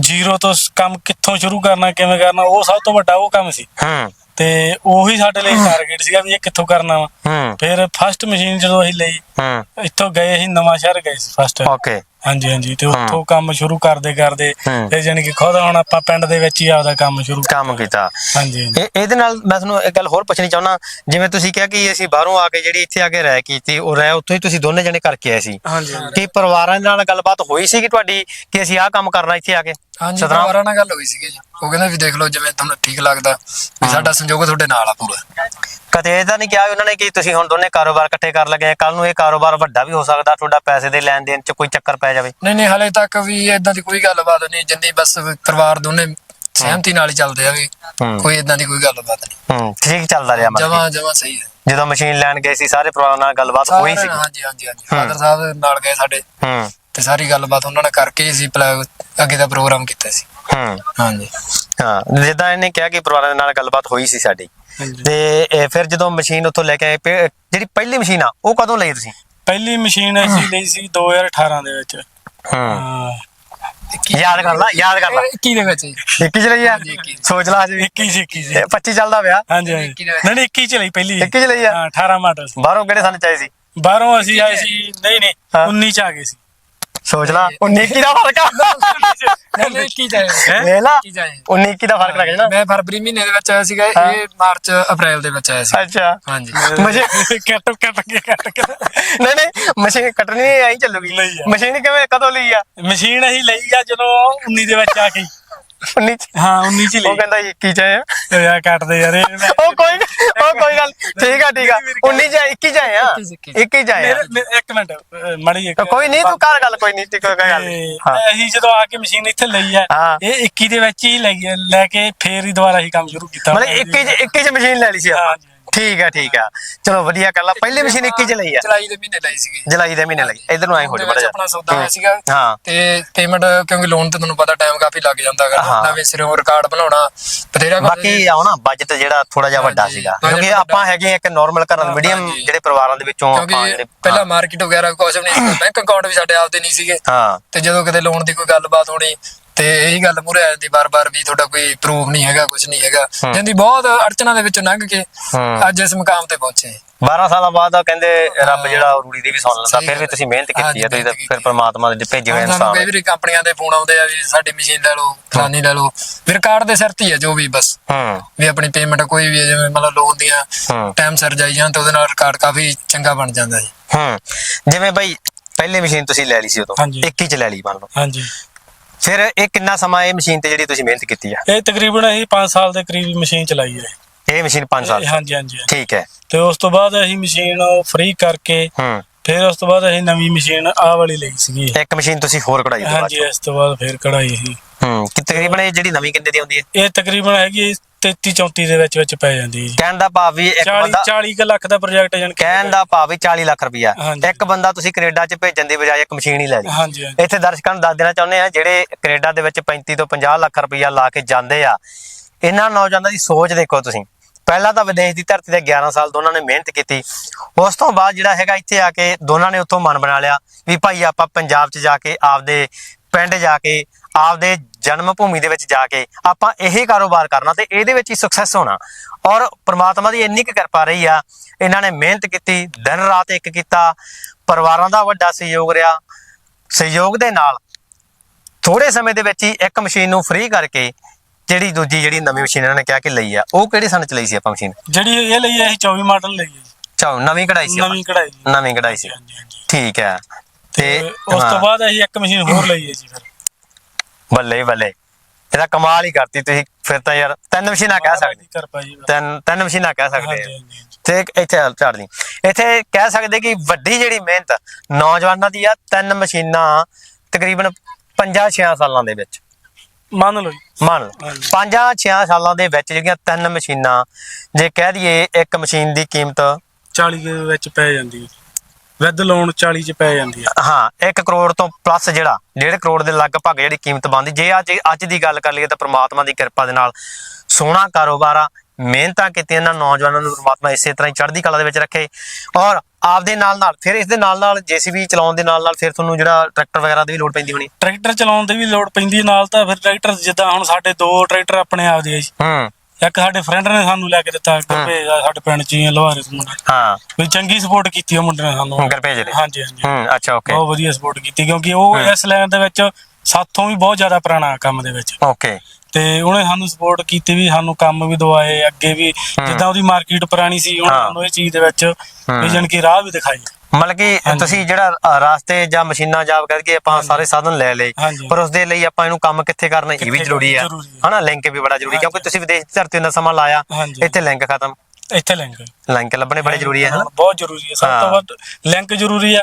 ਜ਼ੀਰੋ ਤੋਂ ਸ- ਕੰਮ ਕਿੱਥੋਂ ਸ਼ੁਰੂ ਕਰਨਾ ਕਿਵੇਂ ਕਰਨਾ ਉਹ ਸਭ ਤੋਂ ਵੱਡਾ ਉਹ ਕੰਮ ਸੀ। ਹੂੰ। ਤੇ ਉਹੀ ਸਾਡੇ ਲਈ ਟਾਰਗੇਟ ਸੀਗਾ ਵੀ ਇਹ ਕਿੱਥੋਂ ਕਰਨਾ ਵਾ। ਹੂੰ। ਫਿਰ ਫਸਟ ਮਸ਼ੀਨ ਜਦੋਂ ਅਸੀਂ ਲਈ ਹੂੰ। ਇੱਥੋਂ ਗਏ ਅਸੀਂ ਨਵਾਂ ਸ਼ਹਿਰ ਗਏ ਸੀ ਫਸਟ ਓਕੇ ਹਾਂਜੀ ਹਾਂਜੀ। ਤੇ ਉੱਥੋਂ ਕੰਮ ਸ਼ੁਰੂ ਕਰਦੇ ਕਰਦੇ ਹੂੰ। ਤੇ ਜਾਣੀ ਕਿ ਖੁਦ ਹੁਣ ਆਪਾਂ ਪਿੰਡ ਦੇ ਵਿੱਚ ਹੀ ਆਪਦਾ ਕੰਮ ਸ਼ੁਰੂ ਕੰਮ ਕੀਤਾ। ਹਾਂਜੀ ਹਾਂਜੀ। ਇਹ ਇਹਦੇ ਨਾਲ ਮੈਂ ਤੁਹਾਨੂੰ ਇੱਕ ਗੱਲ ਹੋਰ ਪੁੱਛਣੀ ਚਾਹੁੰਦਾ ਜਿਵੇਂ ਤੁਸੀਂ ਕਿਹਾ ਕਿ ਅਸੀਂ ਬਾਹਰੋਂ ਆ ਕੇ ਜਿਹੜੀ ਇੱਥੇ ਆ ਕੇ ਰਹਿ ਕੀਤੀ ਉਹ ਰਹਿ ਉੱਥੋਂ ਹੀ ਤੁਸੀਂ ਦੋਨੇ ਜਣੇ ਕਰਕੇ ਆਏ ਸੀ। ਹਾਂਜੀ ਕਿ ਪਰਿਵਾਰਾਂ ਦੇ ਨਾਲ ਗੱਲਬਾਤ ਹੋਈ ਸੀ ਕਿ ਤੁਹਾਡੀ ਕਿ ਅਸੀਂ ਆਹ ਕੰਮ ਕਰਨਾ ਇੱਥੇ ਆ ਕੇ? ਹਾਂਜੀ ਸਤਨਾਮ? ਪਰਿਵਾਰਾਂ ਨਾਲ ਗੱਲ ਹੋਈ ਸੀਗੀ ਜੀ। ਉਹ ਕਹਿੰਦੇ ਵੀ ਦੇਖ ਲਓ ਜਿਵੇਂ ਤੁਹਾਨੂੰ ਠੀਕ ਲੱਗਦਾ ਵੀ ਸਾਡਾ ਸੰਯੋਗ ਤੁਹਾਡੇ ਨਾਲ ਆ ਪੂਰਾ। ਕਦੇ ਇਹ ਤਾਂ ਨਹੀਂ ਕਿਹਾ ਉਹਨਾਂ ਨੇ ਕਿ ਤੁਸੀਂ ਹੁਣ ਦੋਨੇ ਕਾਰੋਬਾਰ ਇਕੱਠੇ ਕਰ ਲਗੇ ਕੱਲ ਨੂੰ ਇਹ ਕਾਰੋਬਾਰ ਵੱਡਾ ਵੀ ਹੋ ਸਕਦਾ ਤੁਹਾਡਾ ਪੈਸੇ ਦੇ ਲੈਣ ਦੇਣ ਚ ਕੋਈ ਚੱਕਰ ਪੈ ਜਾਵੇ। ਨਹੀਂ ਨਹੀਂ ਹਲੇ ਤੱਕ ਵੀ ਇਦਾਂ ਦੀ ਕੋਈ ਗੱਲਬਾਤ ਨਹੀਂ ਜਿੰਨੀ ਬਸ ਪਰਿਵਾਰ ਦੋਨੇ ਸਹਿਮਤੀ ਨਾਲ ਹੀ ਚੱਲਦੇ ਆ ਵੀ। ਕੋਈ ਇਦਾਂ ਦੀ ਕੋਈ ਗੱਲਬਾਤ ਨਹੀਂ। ਹੂੰ ਠੀਕ ਚੱਲਦਾ ਰਿਹਾ ਮਤਲਬ। ਜਮਾ ਜਮਾ ਸਹੀ ਹੈ। ਜਦੋਂ ਮਸ਼ੀਨ ਲੈਣ ਗਏ ਸੀ ਸਾਰੇ ਪਰਿਵਾਰਾਂ ਨਾਲ ਗੱਲਬਾਤ ਹੋਈ ਸੀ? ਹਾਂਜੀ ਹਾਂਜੀ ਹਾਂਜੀ। ਫਾਦਰ ਸਾਹਿਬ ਨਾਲ ਗਏ ਸਾਡੇ। ਹੂੰ। ਤੇ ਸਾਰੀ ਗੱਲਬਾਤ ਉਹਨਾਂ ਨਾਲ ਕਰਕੇ ਹੀ ਅਸੀਂ ਅੱਗੇ ਦਾ ਪ੍ਰੋਗਰਾਮ ਕੀਤਾ ਸੀ। ਹੂੰ। ਹਾਂਜੀ। ਹਾਂ ਜਿੱਦਾਂ ਇਹਨੇ ਕਿਹਾ ਕਿ ਪਰਿਵਾਰਾਂ ਦੇ ਨਾਲ ਗੱਲਬਾਤ ਹੋਈ ਸੀ ਸਾਡੀ। ਤੇ ਇਹ ਫਿਰ ਜਦੋਂ ਮਸ਼ੀਨ ਉੱਥੋਂ ਲੈ ਕੇ ਆਏ ਪੇ- ਜਿਹੜੀ ਪਹਿਲੀ ਮਸ਼ੀਨ ਆ ਉਹ ਕਦੋਂ ਲਈ ਤੁਸੀਂ? ਪਹਿਲੀ ਮਸ਼ੀਨ ਅਸੀਂ ਲਈ ਸੀ 2018 ਦੇ ਵਿੱਚ। ਹੂੰ। ਹਾਂ। ਯਾਦ ਕਰ ਲਾ ਯਾਦ ਕਰ ਲਾ। 21 ਦੇ ਵਿੱਚ। ਜੀ। 21 ਚ ਲਈ ਆ? ਇੱਕੀ। ਸੋਚ ਲਾ ਜੀ 21 ਸੀ 21 ਸੀ। 25 ਚੱਲਦਾ ਪਿਆ। ਹਾਂਜੀ ਹਾਂਜੀ। ਇੱਕੀ। ਨਹੀਂ ਨਹੀਂ 21 ਚ ਲਈ ਪਹਿਲੀ। 21 ਚ ਲਈ ਆ? ਹਾਂ 18 ਮਾਡਲ ਸੀ। ਬਾਹਰੋਂ ਕਿਹੜੇ ਸਾਨੂੰ ਚਾਹੀ ਸੀ? ਬਾਹਰੋਂ ਅਸੀਂ ਆਏ ਸੀ ਨਹੀਂ ਨਹੀਂ ਹਾਂ। 19 ਚ ਆ ਗਏ ਸੀ। ਸੋਚ ਲਾ 19 21 ਦਾ ਫ਼ਰਕ ਆ। ਨਹੀਂ 21 ਜਾਏ ਹੈਂ? ਵੇਖ ਲਾ 21 ਜਾਏ 19 21 ਦਾ ਫ਼ਰਕ ਲੱਗ ਜਾਣਾ। ਮੈਂ ਫਰਵਰੀ ਮਹੀਨੇ ਦੇ ਵਿੱਚ ਆਇਆ ਸੀਗਾ। ਇਹ ਮਾਰਚ ਅਪ੍ਰੈਲ ਦੇ ਵਿੱਚ ਆਇਆ ਸੀ। ਅੱਛਾ। ਹਾਂਜੀ। ਮਸ਼ੀਨ ਕੱਟ ਕੱਟ ਕੇ ਕੱਟ। ਕੇ ਨਹੀਂ ਨਹੀਂ ਮਸ਼ੀਨ ਕੱਟਣੀ ਆਈ ਚੱਲੂਗੀ। ਮਸ਼ੀਨ ਕਿਵੇਂ ਕਦੋਂ ਲਈ ਆ? ਮਸ਼ੀਨ ਅਸੀਂ ਲਈ ਆ ਜਦੋਂ 19 ਦੇ ਵਿੱਚ ਆ ਕੇ 19 ਚ। ਹਾਂ 19 ਚ ਹੀ ਉਹ ਲਈ। ਕਹਿੰਦਾ 21 ਚ ਆਏ ਆ। ਤੇ ਯਾਰ ਕੱਟਦੇ ਯਾਰ ਇਹ ਮੈਂ- ਉਹ ਕੋਈ ਉਹ ਕੋਈ ਗੱਲ। ਠੀਕ ਆ ਠੀਕ ਆ। 19 ਚ 21 ਚ ਆਏ ਆ? 21 ਚ ਆਏ ਆ। ਮੇਰੇ- ਮੇਰੇ- ਇੱਕ ਮਿੰਟ ਅਹ, ਮਾੜੀ ਇੱਕ ਕੋਈ ਨਹੀਂ ਤੂੰ ਕਰ ਗੱਲ ਕੋਈ ਨਹੀਂ ਤੇ ਕੋਈ ਗੱਲ ਨਹੀਂ। ਹਾਂ। ਤੇ ਅਸੀਂ ਜਦੋਂ ਆ ਕੇ ਮਸ਼ੀਨ ਇੱਥੇ ਲਈ ਆ ਹਾਂ। ਇਹ 21 ਦੇ ਵਿੱਚ ਹੀ ਲੈ ਗਿਆ ਲੈ ਕੇ ਫੇਰ ਹੀ ਦੁਬਾਰਾ ਹੀ ਕੰਮ ਸ਼ੁਰੂ ਕੀਤਾ। ਮਤਲਬ 21 ਚ 21 ਚ ਮਸ਼ੀਨ ਲੈ ਲਈ ਸੀ ਆਪਾਂ। ਠੀਕ ਆ ਠੀਕ ਆ। ਚਲੋ ਵਧੀਆ ਕਰ ਲਾ ਪਹਿਲੀ ਮਸ਼ੀਨ 21 ਚ ਲਈ ਆ। ਜੁਲਾਈ ਦੇ ਮਹੀਨੇ ਲਈ ਸੀਗੀ। ਜੁਲਾਈ ਦੇ ਮਹੀਨੇ ਲਈ। ਇਧਰ ਨੂੰ ਆਏ ਹੋ ਜਾ ਆਪਣਾ ਸੌਦਾ ਹੋਇਆ ਸੀਗਾ ਹਾਂ। ਤੇ ਪੇਮੈਂਟ ਕਿਉਂਕਿ ਲੋਨ ਤੇ ਤੁਹਾਨੂੰ ਪਤਾ ਟਾਈਮ ਕਾਫੀ ਲੱਗ ਜਾਂਦਾ ਹਾਂ। ਹੈਗਾ ਨਵੇਂ ਸਿਰੋਂ ਰਿਕਾਰਡ ਬਣਾਉਣਾ ਬਥੇਰਾ ਬਾਕੀ ਆਉ ਨਾ ਬਜਟ ਜਿਹੜਾ ਥੋੜਾ ਜਿਹਾ ਵੱਡਾ ਸੀਗਾ। ਕਿਉਂਕਿ। ਆਪਾਂ ਹੈਗੇ ਇੱਕ ਨਾਰਮਲ ਘਰਾਂ ਦੇ ਮੀਡੀਅਮ। ਜਿਹੜੇ ਪਰਿਵਾਰਾਂ ਦੇ ਵਿੱਚੋਂ ਆਪਾਂ ਜਿਹੜੇ ਪਹਿਲਾਂ ਮਾਰਕੀਟ ਵਗੈਰਾ ਕੁਝ ਵੀ ਨਹੀਂ ਸੀ। ਬੈਂਕ ਅਕਾਊਂਟ ਵੀ ਸਾਡੇ ਆਪਦੇ ਨਹੀਂ ਸੀਗੇ। ਹਾਂ। ਤੇ ਜਦੋਂ ਕਿਤੇ ਲੋਨ ਦੀ ਕੋਈ ਗੱਲਬਾਤ ਹੋਣੀ ਤੇ ਇਹੀ ਗੱਲ ਮੂਰੇ ਆ ਜਾਂਦੀ ਬਾਰ-ਬਾਰ ਵੀ ਤੁਹਾਡਾ ਕੋਈ ਪ੍ਰੂਫ ਨਹੀਂ ਹੈਗਾ ਕੁਝ ਨਹੀਂ ਹੈਗਾ। ਜਿੰਦੀ ਬਹੁਤ ਅੜਚਨਾਂ ਦੇ ਵਿੱਚੋਂ ਲੰਘ ਕੇ। ਅੱਜ ਇਸ ਮੁਕਾਮ ਤੇ ਪਹੁੰਚੇ। 12 ਸਾਲਾਂ ਬਾਅਦ ਆ ਕਹਿੰਦੇ ਰੱਬ ਜਿਹੜਾ ਰੂੜੀ ਦੀ ਵੀ ਸੁਣ ਲੈਂਦਾ ਫਿਰ ਵੀ ਤੁਸੀਂ ਮਿਹਨਤ ਕੀਤੀ ਹੈ ਤੁਸੀਂ ਤਾਂ ਫਿਰ। ਪ੍ਰਮਾਤਮਾ ਦੇ ਭੇਜੇ ਹੋਏ ਹੁਣ ਸਾਨੂੰ ਕਈ ਇਨਸਾਨ ਵਾਰੀ ਕੰਪਨੀਆਂ ਦੇ ਫੋਨ ਆਉਂਦੇ ਆ ਵੀ ਸਾਡੀ ਮਸ਼ੀਨ ਲੈ ਲਓ ਫਲਾਨੀ ਲੈ ਲਓ। ਵੀ ਰਿਕਾਰਡ ਦੇ ਸਿਰ ਤੇ ਹੀ ਹੈ ਜੋ ਵੀ ਬਸ। ਹੂੰ। ਵੀ ਆਪਣੀ ਪੇਮੈਂਟ ਕੋਈ ਵੀ ਜਿਵੇਂ ਮਤਲਬ ਲੋਨ ਦੀਆਂ ਟਾਈਮ ਸਿਰ ਜਾਈ ਜਾਣ ਤੇ ਉਹਦੇ ਨਾਲ ਰਿਕਾਰਡ ਕਾਫੀ ਚੰਗਾ ਬਣ ਜਾਂਦਾ ਜੀ। ਹੂੰ। ਜਿਵੇਂ ਬਈ ਪਹਿਲੀ ਮਸ਼ੀਨ ਤੁਸੀਂ ਲੈ ਲਈ ਸੀ ਉਦੋਂ ਹਾਂਜੀ। 21 ਚ ਲੈ ਲਈ ਮੰਨ ਲਓ। ਹਾਂਜੀ। ਫਿਰ ਇਹ ਕਿੰਨਾ ਸਮਾਂ ਇਹ ਮਸ਼ੀਨ ਤੇ ਜਿਹੜੀ ਤੁਸੀਂ ਮਿਹਨਤ ਕੀਤੀ ਆ? ਇਹ ਤਕਰੀਬਨ ਅਸੀਂ 5 ਸਾਲ ਦੇ ਕਰੀਬ ਮਸ਼ੀਨ ਚਲਾਈ ਹੈ। ਇਹ ਮਸ਼ੀਨ 5 ਸਾਲ ਇਹ ਹਾਂਜੀ ਹਾਂਜੀ ਹਾਂਜੀ। ਠੀਕ ਹੈ। ਤੇ ਉਸ ਤੋਂ ਬਾਅਦ ਅਸੀਂ ਮਸ਼ੀਨ ਫ੍ਰੀ ਕਰਕੇ ਹੂੰ। ਫਿਰ ਉਸ ਤੋਂ ਬਾਅਦ ਅਸੀਂ ਨਵੀਂ ਮਸ਼ੀਨ ਆਹ ਵਾਲੀ ਲਈ ਸੀਗੀ। ਇੱਕ ਮਸ਼ੀਨ ਤੁਸੀਂ ਹੋਰ ਕਢਾਈ ਬਾਅਦ ਹਾਂਜੀ ਇਸ ਤੋਂ ਬਾਅਦ ਫਿਰ ਕਢਾਈ ਸੀ ਹੂੰ ਕਿ ਤਕਰੀਬਨ ਇਹ ਜਿਹੜੀ ਨਵੀਂ ਕਿੰਨੇ ਦੀ ਆਉਂਦੀ ਹੈ? ਇਹ ਤਕਰੀਬਨ ਹੈਗੀ 33 34 ਦੇ ਵਿੱਚ ਵਿੱਚ ਪੈ ਜਾਂਦੀ ਹੈ ਕਹਿਣ ਦਾ ਭਾਵ ਵੀ ਇੱਕ 40 ਬੰਦਾ 40 ਕੁ ਲੱਖ ਦਾ ਪ੍ਰੋਜੈਕਟ ਜਨ ਕਹਿਣ ਦਾ ਭਾਵ ਵੀ 40 ਲੱਖ ਰੁਪਇਆ ਹਾਂਜੀ। ਇੱਕ ਬੰਦਾ ਤੁਸੀਂ ਕੈਨੇਡਾ 'ਚ ਭੇਜਣ ਦੀ ਬਜਾਏ ਇੱਕ ਮਸ਼ੀਨ ਹੀ ਲੈ ਲਈ ਹਾਂਜੀ ਹਾਂਜੀ। ਇੱਥੇ ਦਰਸ਼ਕਾਂ ਨੂੰ ਦੱਸ ਦੇਣਾ ਚਾਹੁੰਦੇ ਆ ਜਿਹੜੇ ਕੈਨੇਡਾ ਦੇ ਵਿੱਚ 35 ਤੋਂ 50 ਲੱਖ ਰੁਪਇਆ ਲਾ ਕੇ ਜਾਂਦੇ ਆ ਇਹਨਾਂ ਨੌਜਵਾਨਾਂ ਦੀ ਸੋਚ ਦੇਖੋ ਤੁਸੀਂ। ਪਹਿਲਾਂ ਤਾਂ ਵਿਦੇਸ਼ ਦੀ ਧਰਤੀ ਤੇ 11 ਸਾਲ ਦੋਨਾਂ ਨੇ ਮਿਹਨਤ ਕੀਤੀ। ਉਸ ਤੋਂ ਬਾਅਦ ਜਿਹੜਾ ਹੈਗਾ ਇੱਥੇ ਆ ਕੇ ਦੋਨਾਂ ਨੇ ਉੱਥੋਂ ਮਨ ਬਣਾ ਲਿਆ ਵੀ ਭਾਈ ਆਪਾਂ ਪੰਜਾਬ 'ਚ ਜਾ ਕੇ, ਆਪਦੇ ਪਿੰਡ ਜਾ ਕੇ, ਆਪਦੇ ਜਨਮ ਭੂਮੀ ਦੇ ਵਿੱਚ ਜਾ ਕੇ ਆਪਾਂ ਇਹੀ ਕਾਰੋਬਾਰ ਕਰਨਾ ਤੇ ਇਹਦੇ ਵਿੱਚ ਹੀ ਸਕਸੈਸ ਹੋਣਾ। ਔਰ ਪ੍ਰਮਾਤਮਾ ਦੀ ਇੰਨੀ ਕੁ ਕਿਰਪਾ ਰਹੀ ਆ, ਇਹਨਾਂ ਨੇ ਮਿਹਨਤ ਕੀਤੀ, ਦਿਨ ਰਾਤ ਇੱਕ ਕੀਤਾ, ਪਰਿਵਾਰਾਂ ਦਾ ਵੱਡਾ ਸਹਿਯੋਗ ਰਿਹਾ। ਸਹਿਯੋਗ ਦੇ ਨਾਲ ਥੋੜੇ ਸਮੇਂ ਦੇ ਵਿੱਚ ਹੀ ਇੱਕ ਮਸ਼ੀਨ ਨੂੰ ਫ੍ਰੀ ਕਰਕੇ ਜਿਹੜੀ ਦੂਜੀ ਜਿਹੜੀ ਨਵੀਂ ਮਸ਼ੀਨ ਇਹਨਾਂ ਨੇ ਕਿਹਾ ਕਿ ਲਈ ਆ ਉਹ ਕਿਹੜੇ ਸਨ ਚ ਲਈ ਸੀ ਆਪਾਂ ਮਸ਼ੀਨ? ਜਿਹੜੀ ਇਹ ਲਈ ਹੈ ਅਸੀਂ 24 ਮਾਡਲ ਲਈ ਹੈ ਜੀ। ਚਾਹ ਨਵੀਂ ਕਢਾਈ ਸੀ? ਨਵੀਂ ਕਢਾਈ ਜੀ ਨਵੀਂ ਕਢਾਈ ਸੀ। ਹਾਂਜੀ ਹਾਂਜੀ। ਠੀਕ ਹੈ। ਤੇ ਤੇ ਉਸ ਹਾਂ, ਤੋਂ ਬਾਅਦ ਅਸੀਂ ਇੱਕ ਮਸ਼ੀਨ ਹੋਰ ਲਈ ਹੈ ਜੀ ਫਿਰ। ਬੱਲੇ ਬੱਲੇ। ਇਹਦਾ ਕਮਾਲ ਹੀ ਕਰਤੀ ਤੁਸੀਂ ਫਿਰ ਤਾਂ ਯਾਰ ਤਿੰਨ ਮਸ਼ੀਨਾਂ ਕਹਿ ਸਕਦੇ। ਤਿੰਨ ਤਿੰਨ ਮਸ਼ੀਨਾਂ ਕਹਿ ਸਕਦੇ ਆ। ਤੇ ਇੱਕ ਇੱਥੇ ਝਾੜ ਦੀ। ਇੱਥੇ ਕਹਿ ਸਕਦੇ ਕਿ ਵੱਡੀ ਜਿਹੜੀ ਮਿਹਨਤ ਨੌਜਵਾਨਾਂ ਦੀ ਆ ਤਿੰਨ ਮਸ਼ੀਨਾਂ ਤਕਰੀਬਨ 5-6 ਸਾਲਾਂ ਦੇ ਵਿੱਚ। ਮੰਨ ਲਓ ਜੀ। ਮੰਨ ਲਓ। ਹਾਂਜੀ। 5-6 ਸਾਲਾਂ ਦੇ ਵਿੱਚ ਜਿਹੜੀਆਂ ਤਿੰਨ ਮਸ਼ੀਨਾਂ ਜੇ ਕਹਿ ਦਈਏ ਇੱਕ ਮਸ਼ੀਨ ਦੀ ਕੀਮਤ 40 ਦੇ ਵਿੱਚ ਪੈ ਜਾਂਦੀ ਹੈ। ਵਿਦ ਲੋਨ 40 ਚ ਪੈ ਜਾਂਦੀ ਹੈ। ਹਾਂ 1 ਕਰੋੜ ਤੋਂ ਪਲੱਸ ਜਿਹੜਾ 1.5 ਕਰੋੜ ਦੇ ਲਗਭਗ ਜਿਹੜੀ ਕੀਮਤ ਬਣਦੀ। ਜੇ ਅੱਜ ਅੱਜ ਦੀ ਗੱਲ ਕਰ ਲਈਏ ਤਾਂ ਪ੍ਰਮਾਤਮਾ ਦੀ ਕਿਰਪਾ ਦੇ ਨਾਲ ਸੋਹਣਾ ਕਾਰੋਬਾਰ ਆ ਮਿਹਨਤਾਂ ਕੀਤੀਆਂ ਇਹਨਾਂ ਨੌਜਵਾਨਾਂ ਨੂੰ ਪ੍ਰਮਾਤਮਾ ਇਸੇ ਤਰ੍ਹਾਂ ਹੀ ਚੜ੍ਹਦੀ ਕਲਾ ਦੇ ਵਿੱਚ ਰੱਖੇ। ਔਰ ਆਪਦੇ ਨਾਲ ਨਾਲ ਫਿਰ ਇਸ ਦੇ ਨਾਲ ਨਾਲ ਜੀਸੀਬੀ ਚਲਾਉਣ ਦੇ ਨਾਲ ਨਾਲ ਫਿਰ ਤੁਹਾਨੂੰ ਜਿਹੜਾ ਟਰੈਕਟਰ ਵਗੈਰਾ ਦੀ ਵੀ ਲੋੜ ਪੈਂਦੀ ਹੋਣੀ। ਟਰੈਕਟਰ ਚਲਾਉਣ ਦੀ ਵੀ ਲੋੜ ਪੈਂਦੀ ਹੈ ਨਾਲ ਤਾਂ ਫਿਰ ਟਰੈਕਟਰ ਜਿੱਦਾਂ ਹੁਣ ਸਾਡੇ ਦੋ ਟਰੈਕਟਰ ਆਪਣੇ ਆਪ ਦੇ ਆ ਜੀ। ਹੂੰ। ਇੱਕ ਸਾਡੇ ਫਰੈਂਡ ਨੇ ਸਾਨੂੰ ਲੈ ਕੇ ਦਿੱਤਾ ਗੁਰਪ੍ਰੀਤ ਆ ਸਾਡੇ ਪਿੰਡ ਚ ਹੀ ਆ, ਲੋਹਾਰੇ ਤੋਂ ਮੁੰਡਾ। ਹਾਂ। ਵੀ ਚੰਗੀ ਸਪੋਰਟ ਕੀਤੀ ਉਹ ਮੁੰਡੇ ਨੇ ਸਾਨੂੰ। ਗੁਰਪ੍ਰੀਤ ਜੀ ਨੇ। ਹਾਂਜੀ ਹਾਂਜੀ। ਹੂੰ ਅੱਛਾ ਓਕੇ ਬਹੁਤ ਵਧੀਆ ਸਪੋਰਟ ਕੀਤੀ ਕਿਉਂਕਿ ਉਹ। ਇਸ ਲਾਈਨ ਦੇ ਵਿੱਚ ਸਾਥੋਂ ਵੀ ਬਹੁਤ ਜ਼ਿਆਦਾ ਪੁਰਾਣਾ ਕੰਮ ਦੇ ਵਿੱਚ। ਓਕੇ ਤੇ ਉਹਨੇ ਸਾਨੂੰ ਸਪੋਰਟ ਕੀਤੀ ਵੀ ਸਾਨੂੰ ਕੰਮ ਵੀ ਦਵਾਏ ਅੱਗੇ ਵੀ ਜਿੱਦਾਂ ਉਹਦੀ ਮਾਰਕੀਟ ਪੁਰਾਣੀ ਸੀ ਉਹਨੇ ਹਾਂ। ਸਾਨੂੰ ਇਹ ਚੀਜ਼ ਦੇ ਵਿੱਚ ਵੀ ਜਾਣੀ ਕਿ ਰਾਹ ਵੀ ਦਿਖਾਈ ਮਤਲਬ ਕਿ। ਤੁਸੀਂ ਜਿਹੜਾ ਰਾਸਤੇ ਜਾਂ ਮਸ਼ੀਨਾਂ ਜਾਬ ਕਰਕੇ ਆਪਾਂ ਸਾਰੇ ਸਾਧਨ ਲੈ ਲਏ। ਪਰ ਉਸ ਦੇ ਲਈ ਆਪਾਂ ਇਹਨੂੰ ਕੰਮ ਕਿੱਥੇ ਕਰਨਾ ਇਹ ਵੀ ਜ਼ਰੂਰੀ ਆ। ਹਨਾ ਲਿੰਕ ਵੀ ਬੜਾ ਜ਼ਰੂਰੀ ਕਿਉਂਕਿ। ਤੁਸੀਂ ਵਿਦੇਸ਼ ਦੀ ਧਰਤੀ 'ਤੇ ਸਮਾਂ ਲਾਇਆ। ਇੱਥੇ ਲਿੰਕ ਖਤਮ ਇੱਥੇ ਲਿੰਕ ਲਿੰਕ ਲੱਭਣੇ ਬੜੇ ਜ਼ਰੂਰੀ ਆ ਹਨਾ ਬਹੁਤ ਜ਼ਰੂਰੀ ਹੈ ਸਭ ਹਾਂ। ਤੋਂ ਵੱਧ ਲਿੰਕ ਜ਼ਰੂਰੀ ਆ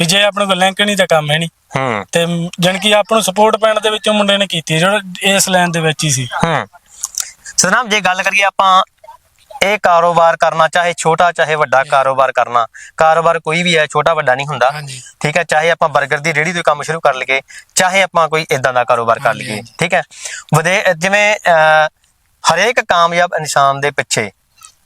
ਵੀ ਜੇ ਆਪਣੇ ਕੋਲ ਲਿੰਕ ਨਹੀਂ ਤਾਂ ਕੰਮ ਹੈ ਨਹੀਂ। ਹੂੰ। ਤੇ ਜਾਣੀ ਕਿ ਆਪਾਂ ਨੂੰ ਸਪੋਰਟ ਪਿੰਡ ਦੇ ਵਿੱਚੋਂ ਮੁੰਡੇ ਨੇ ਕੀਤੀ ਜਿਹੜਾ ਇਸ ਲਾਈਨ ਦੇ ਵਿੱਚ ਹੀ ਸੀ। ਹੂੰ। ਸਤਨਾਮ ਜੇ ਗੱਲ ਕਰੀਏ ਆਪਾਂ ਇਹ ਕਾਰੋਬਾਰ ਕਰਨਾ ਚਾਹੇ ਛੋਟਾ ਚਾਹੇ ਵੱਡਾ ਕਾਰੋਬਾਰ ਕਰਨਾ ਕਾਰੋਬਾਰ ਕੋਈ ਵੀ ਹੈ ਛੋਟਾ ਵੱਡਾ ਨਹੀਂ ਹੁੰਦਾ। ਠੀਕ ਹੈ ਚਾਹੇ ਆਪਾਂ 버ਗਰ ਦੀ ਰੇਹੜੀ ਤੋਂ ਕੰਮ ਸ਼ੁਰੂ ਕਰ ਲਈਏ ਚਾਹੇ ਆਪਾਂ ਕੋਈ ਇਦਾਂ ਦਾ ਕਾਰੋਬਾਰ ਕਰ ਲਈਏ। ਠੀਕ ਹੈ ਵਧੇ ਜਿਵੇਂ ਹਰੇਕ ਕਾਮਯਾਬ ਇਨਸਾਨ ਦੇ ਪਿੱਛੇ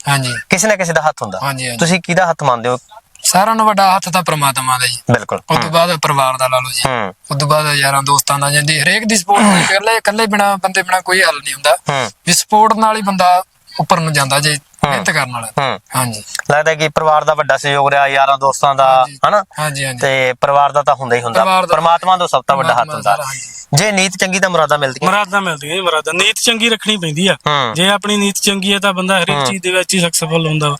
ਹਾਂਜੀ। ਕਿਸੇ ਨਾ ਕਿਸੇ ਦਾ ਹੱਥ ਹੁੰਦਾ। ਤੁਸੀਂ ਕਿਹਦਾ ਹੱਥ ਮੰਨਦੇ ਹੋ? ਸਾਰਿਆਂ ਨੂੰ ਵੱਡਾ ਹੱਥ ਤਾਂ ਪ੍ਰਮਾਤਮਾ ਦਾ ਜੀ ਬਿਲਕੁਲ। ਉਸ ਤੋਂ ਬਾਅਦ ਪਰਿਵਾਰ ਦਾ ਲਾ ਲਓ ਜੀ। ਹੂੰ। ਉਸ ਤੋਂ ਬਾਅਦ ਯਾਰਾਂ ਦੋਸਤਾਂ ਦਾ ਜਾਂਦੀ। ਹਰੇਕ ਦੀ ਸਪੋਰਟ ਇਕੱਲੇ ਇਕੱਲੇ ਬਿਨਾ ਬੰਦੇ ਬਿਨਾ ਕੋਈ ਹੱਲ ਨਹੀਂ ਹੁੰਦਾ। ਹੂੰ। ਵੀ ਸਪੋਰਟ ਨਾਲ ਹੀ ਬੰਦਾ ਉੱਪਰ ਨੂੰ ਜਾਂਦਾ ਜੇ ਮਿਹਨਤ ਕਰਨ ਵਾਲਾ। ਹਾਂਜੀ। ਲੱਗਦਾ ਕਿ ਪਰਿਵਾਰ ਦਾ ਵੱਡਾ ਸਹਿਯੋਗ ਰਿਹਾ ਯਾਰਾਂ ਦੋਸਤਾਂ ਦਾ। ਹਨਾ? ਹਾਂਜੀ ਹਾਂਜੀ। ਤੇ ਪਰਿਵਾਰ ਦਾ ਤਾਂ ਹੁੰਦਾ ਹੀ ਹੁੰਦਾ। ਪਰਮਾਤਮਾ ਦਾ ਸਭ ਤੋਂ ਵੱਡਾ ਹੱਥ ਹੁੰਦਾ। ਜੇ ਨੀਤ ਚੰਗੀ ਤਾਂ ਮੁਰਾਦਾਂ ਮਿਲਦੀਆਂ। ਮਰਾਦਾਂ ਮਿਲਦੀਆਂ ਮਰਾਦਾਂ। ਨੀਤ ਚੰਗੀ ਰੱਖਣੀ ਪੈਂਦੀ ਆ। ਜੇ ਆਪਣੀ ਨੀਤ ਚੰਗੀ ਹੈ ਤਾਂ ਬੰਦਾ ਹਰੇਕ ਚੀਜ਼ ਦੇ ਵਿੱਚ ਹੀ ਸਕਸੈਸਫੁਲ ਹੁੰਦਾ ਵਾ।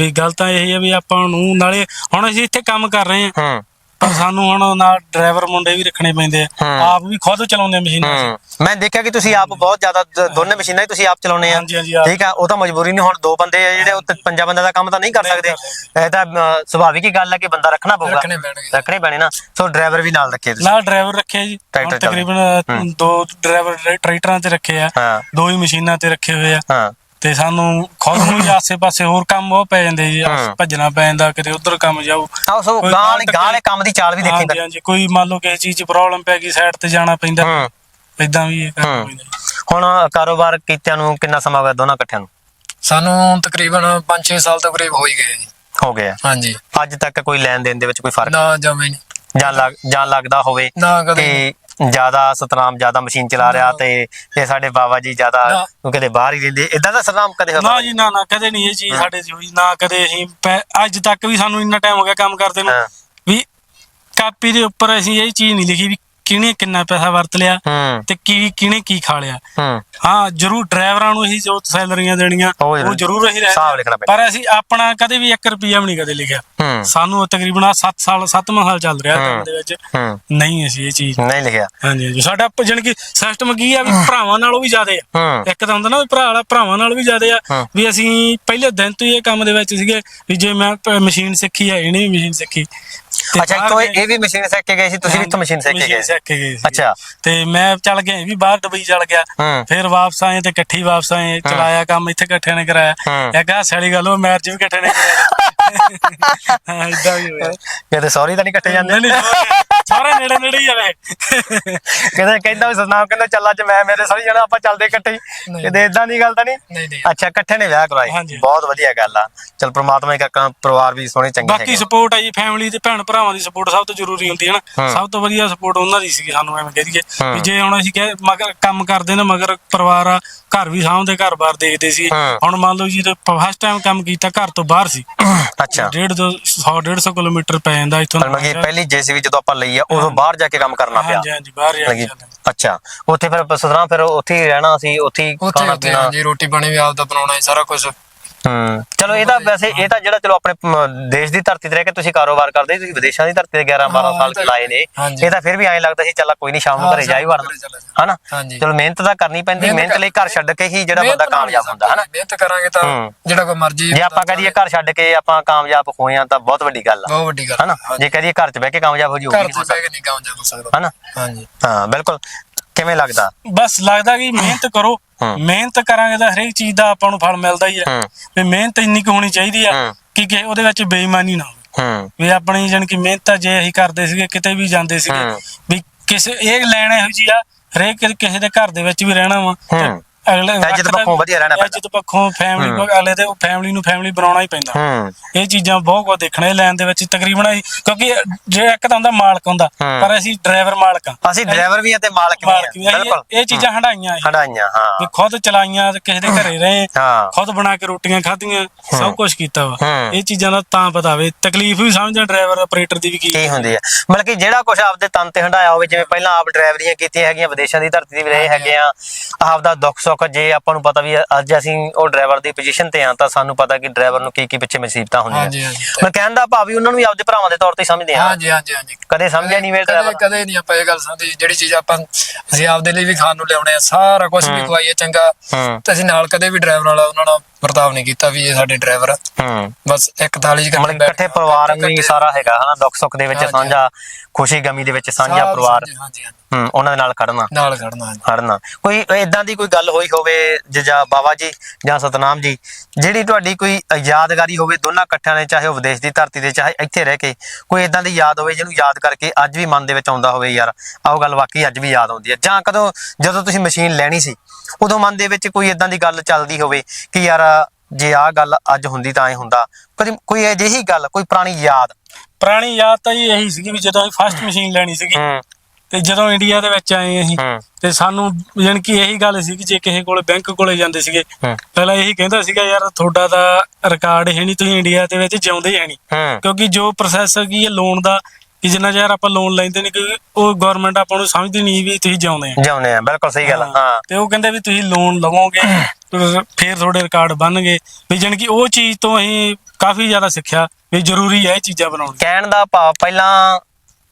ਵੀ ਗੱਲ ਤਾਂ ਇਹ ਹੈ ਵੀ ਆਪਾਂ ਨੂੰ ਨਾਲੇ ਹੁਣ ਅਸੀਂ ਇੱਥੇ ਕੰਮ ਕਰ ਰਹੇ ਹਾਂ। ਹੂੰ। ਪਰ ਸਾਨੂੰ ਹੁਣ ਨਾਲ ਡਰਾਈਵਰ ਮੁੰਡੇ ਵੀ ਰੱਖਣੇ ਪੈਂਦੇ ਆ। ਆਪ ਵੀ ਖੁਦ ਚਲਾਉਂਦੇ ਆ ਮਸ਼ੀਨਾਂ ਹੂੰ। ਮੈਂ ਦੇਖਿਆ ਕਿ ਤੁਸੀਂ ਆਪ ਬਹੁਤ ਜ਼ਿਆਦਾ ਦ- ਦੋਨੇ ਮਸ਼ੀਨਾਂ ਹੀ ਤੁਸੀਂ ਆਪ ਚਲਾਉਣੇ ਆ। ਹਾਂਜੀ, ਹਾਂਜੀ, ਆਪ। ਠੀਕ ਆ? ਉਹ ਤਾਂ ਮਜਬੂਰੀ ਨਹੀਂ ਹੁਣ ਦੋ ਬੰਦੇ ਆ ਜਿਹੜੇ ਉਹ ਤੇ ਪੰਜਾਂ ਬੰਦਿਆਂ ਦਾ ਕੰਮ ਤਾਂ ਨਹੀਂ ਕਰ ਸਕਦੇ। ਇਹ ਤਾਂ ਅ, ਸੁਭਾਵਿਕ ਹੀ ਗੱਲ ਹੈ ਕਿ ਬੰਦਾ ਰੱਖਣਾ ਪਊਗਾ। ਰੱਖਣੇ ਪੈਣਗੇ ਰੱਖਣੇ ਪੈਣੇ ਨਾ। ਸੋ ਡਰਾਈਵਰ ਵੀ ਨਾਲ ਰੱਖੇ ਤੁਸੀਂ। ਨਾਲ ਡਰਾਈਵਰ ਰੱਖਿਆ ਜੀ। ਹੁਣ ਟਰੈਕਟਰ ਚੱਲਦੇ। ਤਕਰੀਬਨ ਦੋ ਡਰਾਈਵਰ ਟਰੈਕਟਰਾਂ ਤੇ ਰੱਖੇ ਆ। ਹਾਂ। ਦੋ ਹੀ ਮਸ਼ੀਨਾਂ ਤੇ ਰੱਖੇ ਹੋਏ ਆ। ਹਾਂ। ਤੇ ਸਾਨੂੰ ਖੁਦ ਨੂੰ ਵੀ ਆਸੇ-ਪਾਸੇ ਹੋਰ ਕੰਮ ਉਹ ਪੈ ਜਾਂਦੇ ਜੀ ਹਾਂ। ਭੱਜਣਾ ਪੈ ਜਾਂਦਾ ਕਿਤੇ ਉਧਰ ਕੰਮ ਜਾਓ। ਆਹ ਸੋ ਕੋਈ ਗਾਂ ਵਾਲੇ ਗਾਂ ਵਾਲੇ ਕੰਮ ਦੀ ਚਾਲ ਵੀ ਦੇਖੀ ਹਾਂਜੀ ਹਾਂਜੀ ਕੋਈ ਮੰਨ ਲਓ ਕਿਸੇ ਚੀਜ਼ 'ਚ ਪ੍ਰੋਬਲਮ ਪੈ ਗਈ ਸਾਈਡ ਤੇ ਜਾਣਾ ਪੈਂਦਾ। ਹੂੰ। ਇਦਾਂ ਵੀ ਇਹ ਹੂੰ। ਜੀ। ਹੁਣ ਕਾਰੋਬਾਰ ਕੀਤਿਆਂ ਨੂੰ ਕਿੰਨਾ ਸਮਾਂ ਹੋ ਗਿਆ ਦੋਨਾਂ ਇਕੱਠਿਆਂ ਨੂੰ? ਸਾਨੂੰ ਤਕਰੀਬਨ 5-6 ਸਾਲ ਤੋਂ ਕਰੀਬ ਹੋ ਹੀ ਗਏ ਜੀ। ਹੋ ਗਿਆ। ਹਾਂਜੀ। ਅੱਜ ਤੱਕ ਕੋਈ ਲੈਣ ਦੇਣ ਦੇ ਵਿੱਚ ਕੋਈ ਫ਼ਰਕ? ਨਾ ਜਮੇ ਨਹੀਂ। ਜਾਂ ਲੱਗ ਜਾਂ ਲੱਗਦਾ ਹੋਵੇ ਨਾ ਕਦੇ ਜ਼ਿਆਦਾ ਸਤਨਾਮ ਜ਼ਿਆਦਾ ਮਸ਼ੀਨ ਚਲਾ ਰਿਹਾ ਤੇ ਇਹ ਸਾਡੇ ਬਾਬਾ ਜੀ ਜ਼ਿਆਦਾ ਨਾ। ਕਿਤੇ ਬਾਹਰ ਹੀ ਰਹਿੰਦੇ। ਇਦਾਂ ਦਾ ਸਤਨਾਮ ਕਦੇ ਨਾ ਹੋਦਾ ਜੀ ਨਾ ਨਾ ਕਦੇ ਨਹੀਂ ਇਹ ਚੀਜ਼ ਸਾਡੇ 'ਚ ਹੋਈ। ਨਾ ਕਦੇ ਅਸੀਂ ਅੱਜ ਤੱਕ ਵੀ ਸਾਨੂੰ ਇੰਨਾ ਟਾਈਮ ਹੋ ਗਿਆ ਕੰਮ ਕਰਦੇ ਨੂੰ। ਵੀ ਕਾਪੀ ਦੇ ਉੱਪਰ ਅਸੀਂ ਇਹ ਚੀਜ਼ ਨਹੀਂ ਲਿਖੀ ਵੀ ਕਿਹਨੇ ਕਿੰਨਾ ਪੈਸਾ ਵਰਤ ਲਿਆ ਹੂੰ। ਤੇ ਕੀ ਕਿਹਨੇ ਕੀ ਖਾ ਲਿਆ? ਹੂੰ। ਹਾਂ ਜਰੂਰ ਡਰਾਈਵਰਾਂ ਨੂੰ ਅਸੀਂ ਜੋ ਸੈਲਰੀਆਂ ਦੇਣੀਆਂ ਉਹ ਜ਼ਰੂਰ- ਅਸੀਂ ਹਿਸਾਬ ਰਹਿ ਲਿਖਣਾ ਪੈਂਦਾ। ਪਰ ਅਸੀਂ ਆਪਣਾ ਕਦੇ ਵੀ 1 ਰੁਪਿਆ ਵੀ ਨਹੀਂ ਕਦੇ ਲਿਖਿਆ। ਹੂੰ। ਸਾਨੂੰ ਤਕਰੀਬਨ 7 ਸਾਲ 7ਵਾਂ ਸਾਲ ਚੱਲ ਰਿਹਾ ਕੰਮ ਦੇ ਵਿੱਚ। ਹੂੰ। ਨਹੀਂ ਅਸੀਂ ਇਹ ਚੀਜ਼ ਨਹੀਂ ਲਿਖਿਆ। ਹਾਂਜੀ ਸਾਡਾ ਜਣ ਕਿ ਸਿਸਟਮ ਕੀ ਆ ਵੀ ਭਰਾਵਾਂ ਨਾਲੋਂ ਵੀ ਜ਼ਿਆਦੇ ਆ। ਹੂੰ। ਇੱਕ ਤਾਂ ਹੁੰਦਾ ਨਾ ਵੀ ਭਰਾ ਵਾਲਾ ਭਰਾਵਾਂ ਨਾਲ ਵੀ ਜ਼ਿਆਦੇ ਆ। ਹਾਂ। ਵੀ ਅਸੀਂ ਪਹਿਲੇ ਦਿਨ ਤੋਂ ਹੀ ਇਹ ਕੰਮ ਦੇ ਵਿੱਚ ਸੀਗੇ ਵੀ ਜੇ ਮੈਂ ਮਸ਼ੀਨ ਸਿੱਖੀ ਆ ਇਹਨੇ ਵੀ ਮਸ਼ੀਨ ਸਿੱਖੀ। ਅੱਛਾ ਕੋਈ ਗਏ- ਇਹ ਵੀ ਮਸ਼ੀਨ ਸਿੱਖ ਕੇ ਗਏ ਸੀ ਤੁਸੀਂ ਵੀ ਇੱਥੋਂ ਮਸ਼ੀਨ ਸਿੱਖ ਕੇ ਗਏ ਮਸ਼ੀਨ ਸਿੱਖ ਕੇ ਗਏ ਸੀ। ਅੱਛਾ। ਤੇ ਮੈਂ ਚੱਲ ਗਿਆ ਇਹ ਵੀ ਬਾਹਰ ਦੁਬਈ ਚੱਲ ਗਿਆ। ਹੂੰ। ਫਿਰ ਵਾਪਸ ਆਏ ਤੇ ਇਕੱਠੀ ਵਾਪਸ ਆਏ ਚਲਾਇਆ ਕੰਮ ਇੱਥੇ ਇਕੱਠਿਆਂ ਨੇ ਕਰਾਇਆ। ਹੂੰ। ਇੱਕ ਹਾਸੇ ਵਾਲੀ ਗੱਲ ਉਹ ਮੈਚ ਵੀ ਇਕੱਠੇ ਨੇ ਕਰਾਇਆ। [LAUGHS] ਹਾਂ ਇਦਾਂ ਵੀ ਹੋਇਆ। ਕਿਤੇ ਸੌਰੀ ਤਾਂ ਨਹੀਂ ਕੱਟੇ ਜਾਂਦੇ। ਨਹੀਂ ਨਹੀਂ ਸਾਰੇ ਨੇੜੇ ਨੇੜੇ ਹੀ ਆਵੇ ਕਹਿੰਦਾ ਕਹਿੰਦਾ ਵੀ ਸਤਨਾਮ ਕਹਿੰਦਾ ਚੱਲ ਅੱਜ ਮੈਂ ਮੇਰੇ ਸਾਰੀ ਜਣਾ ਆਪਾਂ ਚੱਲਦੇ ਇਕੱਠੇ ਹੀ। ਨਹੀਂ। ਕਿਤੇ ਇਦਾਂ ਦੀ ਗੱਲ ਤਾਂ ਨਹੀਂ। ਨਹੀਂ ਨਹੀਂ। ਅੱਛਾ ਇਕੱਠੇ ਨੇ ਵਿਆਹ ਕਰਵਾਏ। ਹਾਂਜੀ। ਬਹੁਤ ਵਧੀਆ ਗੱਲ ਆ। ਚਲ ਪ੍ਰਮਾਤਮਾ ਕਾਕਾ ਪਰਿਵਾਰ ਵੀ ਸੋਹਣੇ ਚੰਗੇ ਬਾਕੀ ਸਪੋਰਟ ਹੈ ਜੀ ਫੈਮਿਲੀ ਤੇ ਭੈਣ ਭਰਾਵਾਂ ਦੀ ਸਪੋਰਟ ਸਭ ਤੋਂ ਜ਼ਰੂਰੀ ਹੁੰਦੀ ਹੈ ਨਾ। ਸਭ ਤੋਂ ਵਧੀਆ ਸਪੋਰਟ ਉਹਨਾਂ ਦੀ ਸੀ ਸਾਨੂੰ ਐਵੇਂ ਕਹਿ ਦਈਏ। ਵੀ ਜੇ ਹੁਣ ਅਸੀਂ ਕਹੇ ਮਗਰ ਕੰਮ ਕਰਦੇ ਨੇ ਮਗਰ ਪਰਿਵਾਰ ਆ ਘਰ ਵੀ ਸਾਂਭਦੇ ਘਰ-ਬਾਰ ਦੇਖਦੇ ਸੀ। ਹੁਣ ਮੰਨ ਲਓ ਜੀ ਤੇ ਫਸਟ ਟਾਈਮ ਕੰਮ ਕੀਤਾ ਘਰ ਤੋਂ ਬਾਹਰ ਸੀ। ਅੱਛਾ। ਡੇਢ ਦੋ 100 150 ਕਿਲੋਮੀਟਰ ਪੈ ਜਾਂਦਾ ਇੱਥੋਂ ਮਤਲਬ ਕਿ ਪਹਿਲੀ ਜੇਸੀਬੀ ਜਦੋਂ ਆਪਾਂ ਲਈ ਆ ਉਦੋਂ ਬਾਹਰ ਜਾ ਕੇ ਕੰਮ ਕਰਨਾ ਪਿਆ। ਹਾਂਜੀ ਹਾਂਜੀ ਬਾਹਰ ਜਾ ਕੇ। ਅੱਛਾ। ਉੱਥੇ ਫਿਰ ਸਤਨਾਮ ਫਿਰ ਉੱਥੇ ਹੀ ਰਹਿਣਾ ਸੀ ਉੱਥੇ ਹੀ ਖਾਣਾ ਪੀਣਾ? ਹਾਂਜੀ ਰੋਟੀ ਪਾਣੀ ਵੀ ਆਪਦਾ ਬਣਾਉਣਾ ਹੈ ਸਾਰਾ ਕੁਝ ਹੂੰ। ਚਲੋ ਇਹ ਤਾਂ ਵੈਸੇ ਇਹ ਤਾਂ ਜਿਹੜਾ ਚਲੋ ਆਪਣੇ ਦੇਸ਼ ਦੀ ਧਰਤੀ ਤੇ ਰਹਿ ਕੇ ਤੁਸੀਂ ਕਾਰੋਬਾਰ ਕਰਦੇ ਸੀ, ਤੁਸੀਂ ਵਿਦੇਸ਼ਾਂ ਦੀ ਧਰਤੀ ਤੇ 11 12 ਹਾਂ, ਸਾਲ ਇਹ ਤਾਂ ਲਾਏ ਨੇ। ਹਾਂਜੀ। ਇਹ ਤਾਂ ਫਿਰ ਵੀ ਐਂ ਲੱਗਦਾ ਸੀ ਚੱਲ ਕੋਈ ਨਹੀਂ ਸ਼ਾਮ ਨੂੰ ਹਾਂ, ਘਰੇ ਜਾ ਹੀ ਸ਼ਾਮ ਨੂੰ ਵੜਨਾ। ਘਰੇ ਚਲੇ ਜਾਣਾ। ਹਨਾ? ਹਾਂਜੀ। ਚਲੋ ਮਿਹਨਤ ਤਾਂ ਕਰਨੀ ਪੈਂਦੀ ਮਿਹਨਤ ਮਿਹਨਤ ਲਈ ਘਰ ਛੱਡ ਕੇ ਹੀ ਜਿਹੜਾ ਮਿਹਨਤ ਬੰਦਾ ਨਾਲ ਕਾਮਯਾਬ ਹੀ ਹੁੰਦਾ ਹਨਾ? ਮਿਹਨਤ ਕਰਾਂਗੇ ਤਾਂ ਹੂੰ। ਜਿਹੜਾ ਕੋਈ ਮਰਜ਼ੀ ਜੇ ਆਪਾਂ ਕਹਦੀਏ ਘਰ ਛੱਡ ਕੇ ਆਪਾਂ ਕਾਮਯਾਬ ਹੋਏ ਆ ਤਾਂ ਬਹੁਤ ਵੱਡੀ ਗੱਲ ਆ। ਬਹੁਤ ਵੱਡੀ ਗੱਲ ਹਨਾ? ਜੇ ਕਹਦੀਏ ਘਰ 'ਚ ਬਹਿ ਕੇ ਕਾਮਯਾਬ ਹੋ ਜੀ ਘਰ ਹੋ ਚ ਬਹਿ ਕੇ ਨਹੀਂ ਗਾਉਂ ਜਾ ਸਕਦਾ। ਹਨਾ? ਹਾਂਜੀ। ਹਾਂ ਬਿਲਕੁਲ। ਕਿਵੇਂ ਲੱਗਦਾ ਬਸ ਲੱਗਦਾ ਕਿ ਮਿਹਨਤ ਕਰੋ। ਮਿਹਨਤ ਕਰਾਂਗੇ ਤਾਂ ਹਰੇਕ ਚੀਜ਼ ਦਾ ਆਪਾਂ ਨੂੰ ਫਲ ਮਿਲਦਾ ਹੀ ਹੈ। ਵੀ ਮਿਹਨਤ ਇੰਨੀ ਕੁ ਹੋਣੀ ਚਾਹੀਦੀ ਆ। ਕਿ ਕਿਸੇ ਉਹਦੇ ਵਿੱਚ ਬੇਈਮਾਨੀ ਨਾ ਹੋਵੇ ਵੀ ਆਪਣੀ ਜਾਣੀ ਕਿ ਮਿਹਨਤ ਜੇ ਅਸੀਂ ਕਰਦੇ ਸੀਗੇ ਕਿਤੇ ਵੀ ਜਾਂਦੇ ਸੀਗੇ। ਵੀ ਕਿਸੇ ਇਹ ਲੈਣ ਇਹੋ ਜੀ ਆ ਹਰੇਕ ਕਿਸੇ ਦੇ ਘਰ ਦੇ ਵਿੱਚ ਵੀ ਰਹਿਣਾ ਵਾ। ਅਗਲੇ ਇੱਜ਼ਤ ਪੱਖੋਂ ਵਧੀਆ ਰਹਿਣਾ ਪੈਂਦਾ। ਇੱਜ਼ਤ ਪੱਖੋਂ ਫੈਮਿਲੀ। ਅਗਲੇ ਦੇ ਫੈਮਿਲੀ ਨੂੰ ਫੈਮਿਲੀ ਬਣਾਉਣਾ ਹੀ ਪੈਂਦਾ। ਹੂੰ। ਇਹ ਚੀਜ਼ਾਂ ਬਹੁਤ ਕੁਝ ਦੇਖਣੇ ਲੈਣ ਦੇ ਵਿੱਚ ਤਕਰੀਬਨ ਕਿਉਂਕਿ ਜੇ ਇੱਕ ਤਾਂ ਹੁੰਦਾ ਮਾਲਕ ਹੁੰਦਾ। ਪਰ ਅਸੀਂ ਡਰਾਈਵਰ ਮਾਲਕ ਆ ਅਸੀਂ ਡਰਾਈਵਰ ਵੀ ਆ ਤੇ ਮਾਲਕ ਵੀ ਆ ਆ। ਬਿਲਕੁਲ। ਇਹ ਚੀਜ਼ਾਂ ਹੰਡਾਈਆਂ ਇਹ। ਹਟਾਈਆਂ ਹਾਂ। ਵੀ ਖੁਦ ਚਲਾਈਆਂ ਤੇ ਕਿਸੇ ਦੇ ਘਰੇ ਰਹੇ ਖੁਦ ਬਣਾ ਕੇ ਰੋਟੀਆਂ ਖਾਧੀਆਂ ਸਭ ਕੁਝ ਕੀਤਾ ਵਾ। ਇਹ ਚੀਜ਼ਾਂ ਦਾ ਤਾਂ ਪਤਾ ਵੇ ਤਕਲੀਫ ਵੀ ਸਮਝਾਂ ਡਰਾਈਵਰ ਆਪਰੇਟਰ ਦੀ ਵੀ ਕੀ ਕੀ ਹੁੰਦੀ ਹੈ ਮਤਲਬ ਕਿ ਜਿਹੜਾ ਕੁਝ ਆਪਦੇ ਤਨ ਤੇ ਹੰਡਾਇਆ ਹੋਵੇ ਜਿਵੇਂ ਪਹਿਲਾਂ ਆਪ ਡਰਾਈਵਰੀਆਂ ਕੀਤੀਆਂ ਹੈਗੀਆਂ ਵਿਦੇਸ਼ਾਂ ਦੀ ਧਰਤੀ ਤੇ ਵੀ ਰਹੇ ਹੈਗੇ ਆ ਆਪਦਾ ਦੁੱਖ ਸੁੱਖ ਜੇ ਆਪਾਂ ਨੂੰ ਪਤਾ ਵੀ ਅੱਜ ਅਸੀਂ ਉਹ ਡਰਾਈਵਰ ਦੀ ਪੋਜੀਸ਼ਨ ਤੇ ਆ ਤਾਂ ਸਾਨੂੰ ਪਤਾ ਕਿ ਡਰਾਈਵਰ ਨੂੰ ਕੀ ਕੀ ਪਿੱਛੇ ਮੁਸੀਬਤਾਂ ਹੁੰਦੀਆਂ। ਮੈਂ ਕਹਿਣ ਦਾ ਭਾਵ ਵੀ ਉਹਨਾਂ ਨੂੰ ਵੀ ਆਪਦੇ ਭਰਾਵਾਂ ਦੇ ਤੌਰ ਤੇ ਸਮਝਦੇ ਆ ਹਾਂਜੀ ਹਾਂਜੀ ਹਾਂਜੀ। ਕਦੇ ਸਮਝਿਆ ਨਹੀਂ ਮੇਰੇ ਕਦੇ ਡਰਾਈਵਰ ਕਦੇ ਨਹੀਂ ਆਪਾਂ ਇਹ ਗੱਲ ਸਮਝੀ। ਜਿਹੜੀ ਚੀਜ਼ ਆਪਾਂ ਅਸੀਂ ਆਪਦੇ ਲਈ ਵੀ ਖਾਣ ਨੂੰ ਲਿਆਉਣੇ ਆ ਸਾਰਾ ਕੁਝ ਵੀ ਖਵਾਈਏ ਚੰਗਾ। ਤੇ ਅਸੀਂ ਨਾਲ ਕਦੇ ਵੀ ਡਰਾਈਵਰ ਵਾਲਾ ਉਹਨਾਂ ਨਾਲ ਵਰਤਾਵ ਨਹੀਂ ਕੀਤਾ ਵੀ ਇਹ ਸਾਡੇ ਡਰਾਈਵਰ ਆ। ਹੂੰ। ਬਸ ਇੱਕ ਥਾਲੀ 'ਚ ਮਤਲਬ ਕਿ ਇਕੱਠੇ ਪਰਿਵਾਰ ਹੀ ਸਾਰਾ ਹੈਗਾ ਹਨਾ? ਦੁੱਖ ਸੁੱਖ ਦੇ ਵਿੱਚ ਹਾਂਜੀ। ਸਾਂਝਾ ਖੁਸ਼ੀ ਗਮੀ ਦੇ ਵਿੱਚ ਸਾਂਝਾ ਸਾਰਾ ਪਰਿਵਾਰ। ਹਾਂਜੀ ਹਾਂਜੀ ਹਾਂਜੀ। ਹੂੰ ਉਹਨਾਂ ਦੇ ਨਾਲ ਖੜਨਾ। ਨਾਲ ਖੜਨਾ ਹਾਂਜੀ। ਹੜਨਾ ਕੋਈ ਇਦਾਂ ਦੀ ਕੋਈ ਗੱਲ ਹੋਈ ਹੋਵੇ ਜਜਾ ਬਾਬਾ ਜੀ ਜਾਂ ਸਤਨਾਮ ਜੀ ਜਿਹੜੀ ਤੁਹਾਡੀ ਕੋਈ ਯਾਦਗਾਰੀ ਹੋਵੇ ਦੋਨਾਂ ਇਕੱਠਿਆਂ ਨੇ ਚਾਹੇ ਉਹ ਵਿਦੇਸ਼ ਦੀ ਧਰਤੀ ਤੇ ਚਾਹੇ ਇੱਥੇ ਰਹਿ ਕੇ ਕੋਈ ਇਦਾਂ ਦੀ ਯਾਦ ਹੋਵੇ ਜਿਹਨੂੰ ਯਾਦ ਕਰਕੇ ਅੱਜ ਵੀ ਮਨ ਦੇ ਵਿੱਚ ਆਉਂਦਾ ਹੋਵੇ ਯਾਰ ਆਹ ਗੱਲ ਵਾਕਈ ਅੱਜ ਵੀ ਯਾਦ ਆਉਂਦੀ ਹੈ। ਜਾਂ ਕਦੋਂ ਜਦੋਂ ਤੁਸੀਂ ਮਸ਼ੀਨ ਲੈਣੀ ਸੀ ਉਦੋਂ ਮਨ ਦੇ ਵਿੱਚ ਕੋਈ ਇਦਾਂ ਦੀ ਗੱਲ ਚੱਲਦੀ ਹੋਵੇ ਕਿ ਯਾਰ ਜੇ ਆਹ ਗੱਲ ਅੱਜ ਹੁੰਦੀ ਤਾਂ ਐ ਹੁੰਦਾ। ਕਦੀ ਕੋਈ ਅਜਿਹੀ ਗੱਲ ਕੋਈ ਪੁਰਾਣੀ ਯਾਦ? ਪੁਰਾਣੀ ਯਾਦ ਤਾਂ ਜੀ ਇਹੀ ਸੀਗੀ ਵੀ ਜਦੋਂ ਅਸੀਂ ਫਸਟ ਮਸ਼ੀਨ ਲੈਣੀ ਸੀਗੀ ਹੂੰ। ਤੇ ਜਦੋਂ ਇੰਡੀਆ ਦੇ ਵਿੱਚ ਆਏ ਅਸੀਂ ਹੂੰ। ਤੇ ਸਾਨੂੰ ਯਾਨੀ ਕਿ ਇਹੀ ਗੱਲ ਸੀ ਕਿ ਜੇ ਕਿਸੇ ਕੋਲੇ ਬੈਂਕ ਕੋਲੇ ਜਾਂਦੇ ਸੀਗੇ। ਹੂੰ। ਪਹਿਲਾਂ ਇਹੀ ਕਹਿੰਦਾ ਸੀਗਾ ਯਾਰ ਤੁਹਾਡਾ ਤਾਂ ਰਿਕਾਰਡ ਹੈ ਨਹੀਂ ਤੁਸੀਂ ਇੰਡੀਆ ਦੇ ਵਿੱਚ ਜਿਉਂਦੇ ਹੈ ਨਹੀਂ। ਹੂੰ। ਕਿਉਂਕਿ ਜੋ ਪ੍ਰੋਸੈਸ ਕੀ ਹੈ ਲੋਨ ਦਾ ਕਿ ਜਿੰਨਾ ਚਿਰ ਆਪਾਂ ਲੋਨ ਲੈਂਦੇ ਨਹੀਂ ਕਿ ਉਹ ਗਵਰਨਮੈਂਟ ਆਪਾਂ ਨੂੰ ਸਮਝਦੀ ਨਹੀਂ ਵੀ ਤੁਸੀਂ ਜਿਉਂਦੇ ਆ। ਜਿਉਂਦੇ ਆ ਬਿਲਕੁਲ ਸਹੀ ਗੱਲ ਹਾਂ। ਤੇ ਉਹ ਕਹਿੰਦੇ ਵੀ ਤੁਸੀਂ ਲੋਨ ਲਵੋਗੇ ਫਿਰ- ਤੁਹਾਡੇ ਰਿਕਾਰਡ ਬਣਨਗੇ। ਵੀ ਜਾਣੀ ਕਿ ਉਹ ਚੀਜ਼ ਤੋਂ ਅਸੀਂ ਕਾਫੀ ਜ਼ਿਆਦਾ ਸਿੱਖਿਆ ਵੀ ਜ਼ਰੂਰੀ ਹੈ ਇਹ ਚੀਜ਼ਾਂ ਬਣਾਉਣੀਆਂ ਕਹਿਣ ਦਾ ਭਾਵ ਪਹਿਲਾਂ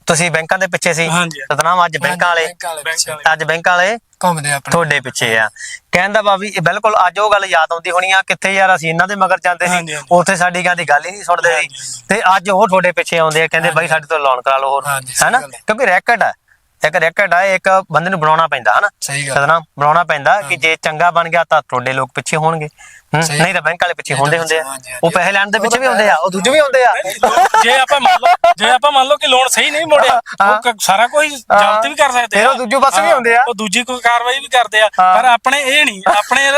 ਤੁਸੀਂ ਬੈਂਕਾਂ ਦੇ ਪਿੱਛੇ ਸੀ? ਹਾਂਜੀ। ਸਤਨਾਮ ਅੱਜ ਬੈਂਕਾਂ ਵਾਲੇ। ਬੈਂਕਾਂ। ਅੱਜ ਬੈਂਕਾਂ ਵਾਲੇ ਘੁੰਮਦੇ ਆਪਣੇ। ਤੁਹਾਡੇ ਪਿੱਛੇ ਆ। ਕਹਿਣ ਦਾ ਭਾਵ ਵੀ ਇਹ ਬਿਲਕੁਲ ਅੱਜ ਉਹ ਗੱਲ ਯਾਦ ਆਉਂਦੀ ਹੋਣੀ ਆ ਕਿੱਥੇ ਯਾਰ ਅਸੀਂ ਇਹਨਾਂ ਦੇ ਮਗਰ ਜਾਂਦੇ ਹਾਂਜੀ, ਸੀ। ਹਾਂਜੀ। ਉੱਥੇ ਸਾਡੀ ਗੱਲ ਦੀ ਗੱਲ ਹੀ ਨਹੀਂ ਸੁਣਦੇ ਸੀ। ਹਾਂਜੀ, ਤੇ ਅੱਜ ਉਹ ਤੁਹਾਡੇ ਪਿੱਛੇ ਆਉਂਦੇ ਆ ਕਹਿੰਦੇ ਬਾਈ ਸਾਡੇ ਤੋਂ ਲੋਨ ਕਰਾ ਲਓ ਹੋਰ। ਹਾਂਜੀ, ਸਹੀ ਹੈਨਾ? ਗੱਲ ਹੈ। ਕਿਉਂਕਿ ਰੈਕਟ ਹੈ ਇੱਕ ਰੈਕਟ ਹੈ ਇੱਕ ਬੰਦੇ ਨੂੰ ਬਣਾਉਣਾ ਪੈਂਦਾ ਹਨਾ? ਸਹੀ ਗੱਲ ਸਤਨਾਮ ਬਣਾਉਣਾ ਪੈਂਦਾ ਕਿ ਜੇ ਚੰਗਾ ਬਣ ਗਿਆ ਤਾਂ ਤੁਹਾਡੇ ਲੋਕ ਪਿੱਛੇ ਹੋਣਗੇ। ਨਹੀਂ ਤਾਂ ਬੈਂਕ ਵਾਲੇ ਪਿੱਛੇ ਹੁੰਦੇ ਹੁੰਦੇ ਆ। ਉਹ ਪੈਸੇ ਲੈਣ ਦੇ ਪਿੱਛੇ ਵੀ ਹੁੰਦੇ ਆ ਉਹ ਦੂਜੇ ਵੀ ਹੁੰਦੇ ਆ। ਜੇ ਆਪਾਂ ਮੰਨ ਲਓ ਜੇ ਆਪਾਂ ਮੰਨ ਲਓ ਕਿ ਲੋਨ ਸਹੀ ਨਹੀਂ ਮੋੜਿਆ ਉਹ ਕ- ਸਾਰਾ ਕੁਝ ਜ਼ਬਤ ਵੀ ਕਰ ਸਕਦੇ ਫਿਰ ਉਹ ਦੂਜੇ ਪਾਸੇ ਵੀ ਹਾਂ, ਹੁੰਦੇ ਆ। ਉਹ ਦੂਜੀ ਕੋਈ ਕਾਰਵਾਈ ਵੀ ਕਰਦੇ ਆ। ਪਰ ਆਪਣੇ ਇਹ ਨਹੀਂ ਆਪਣੇ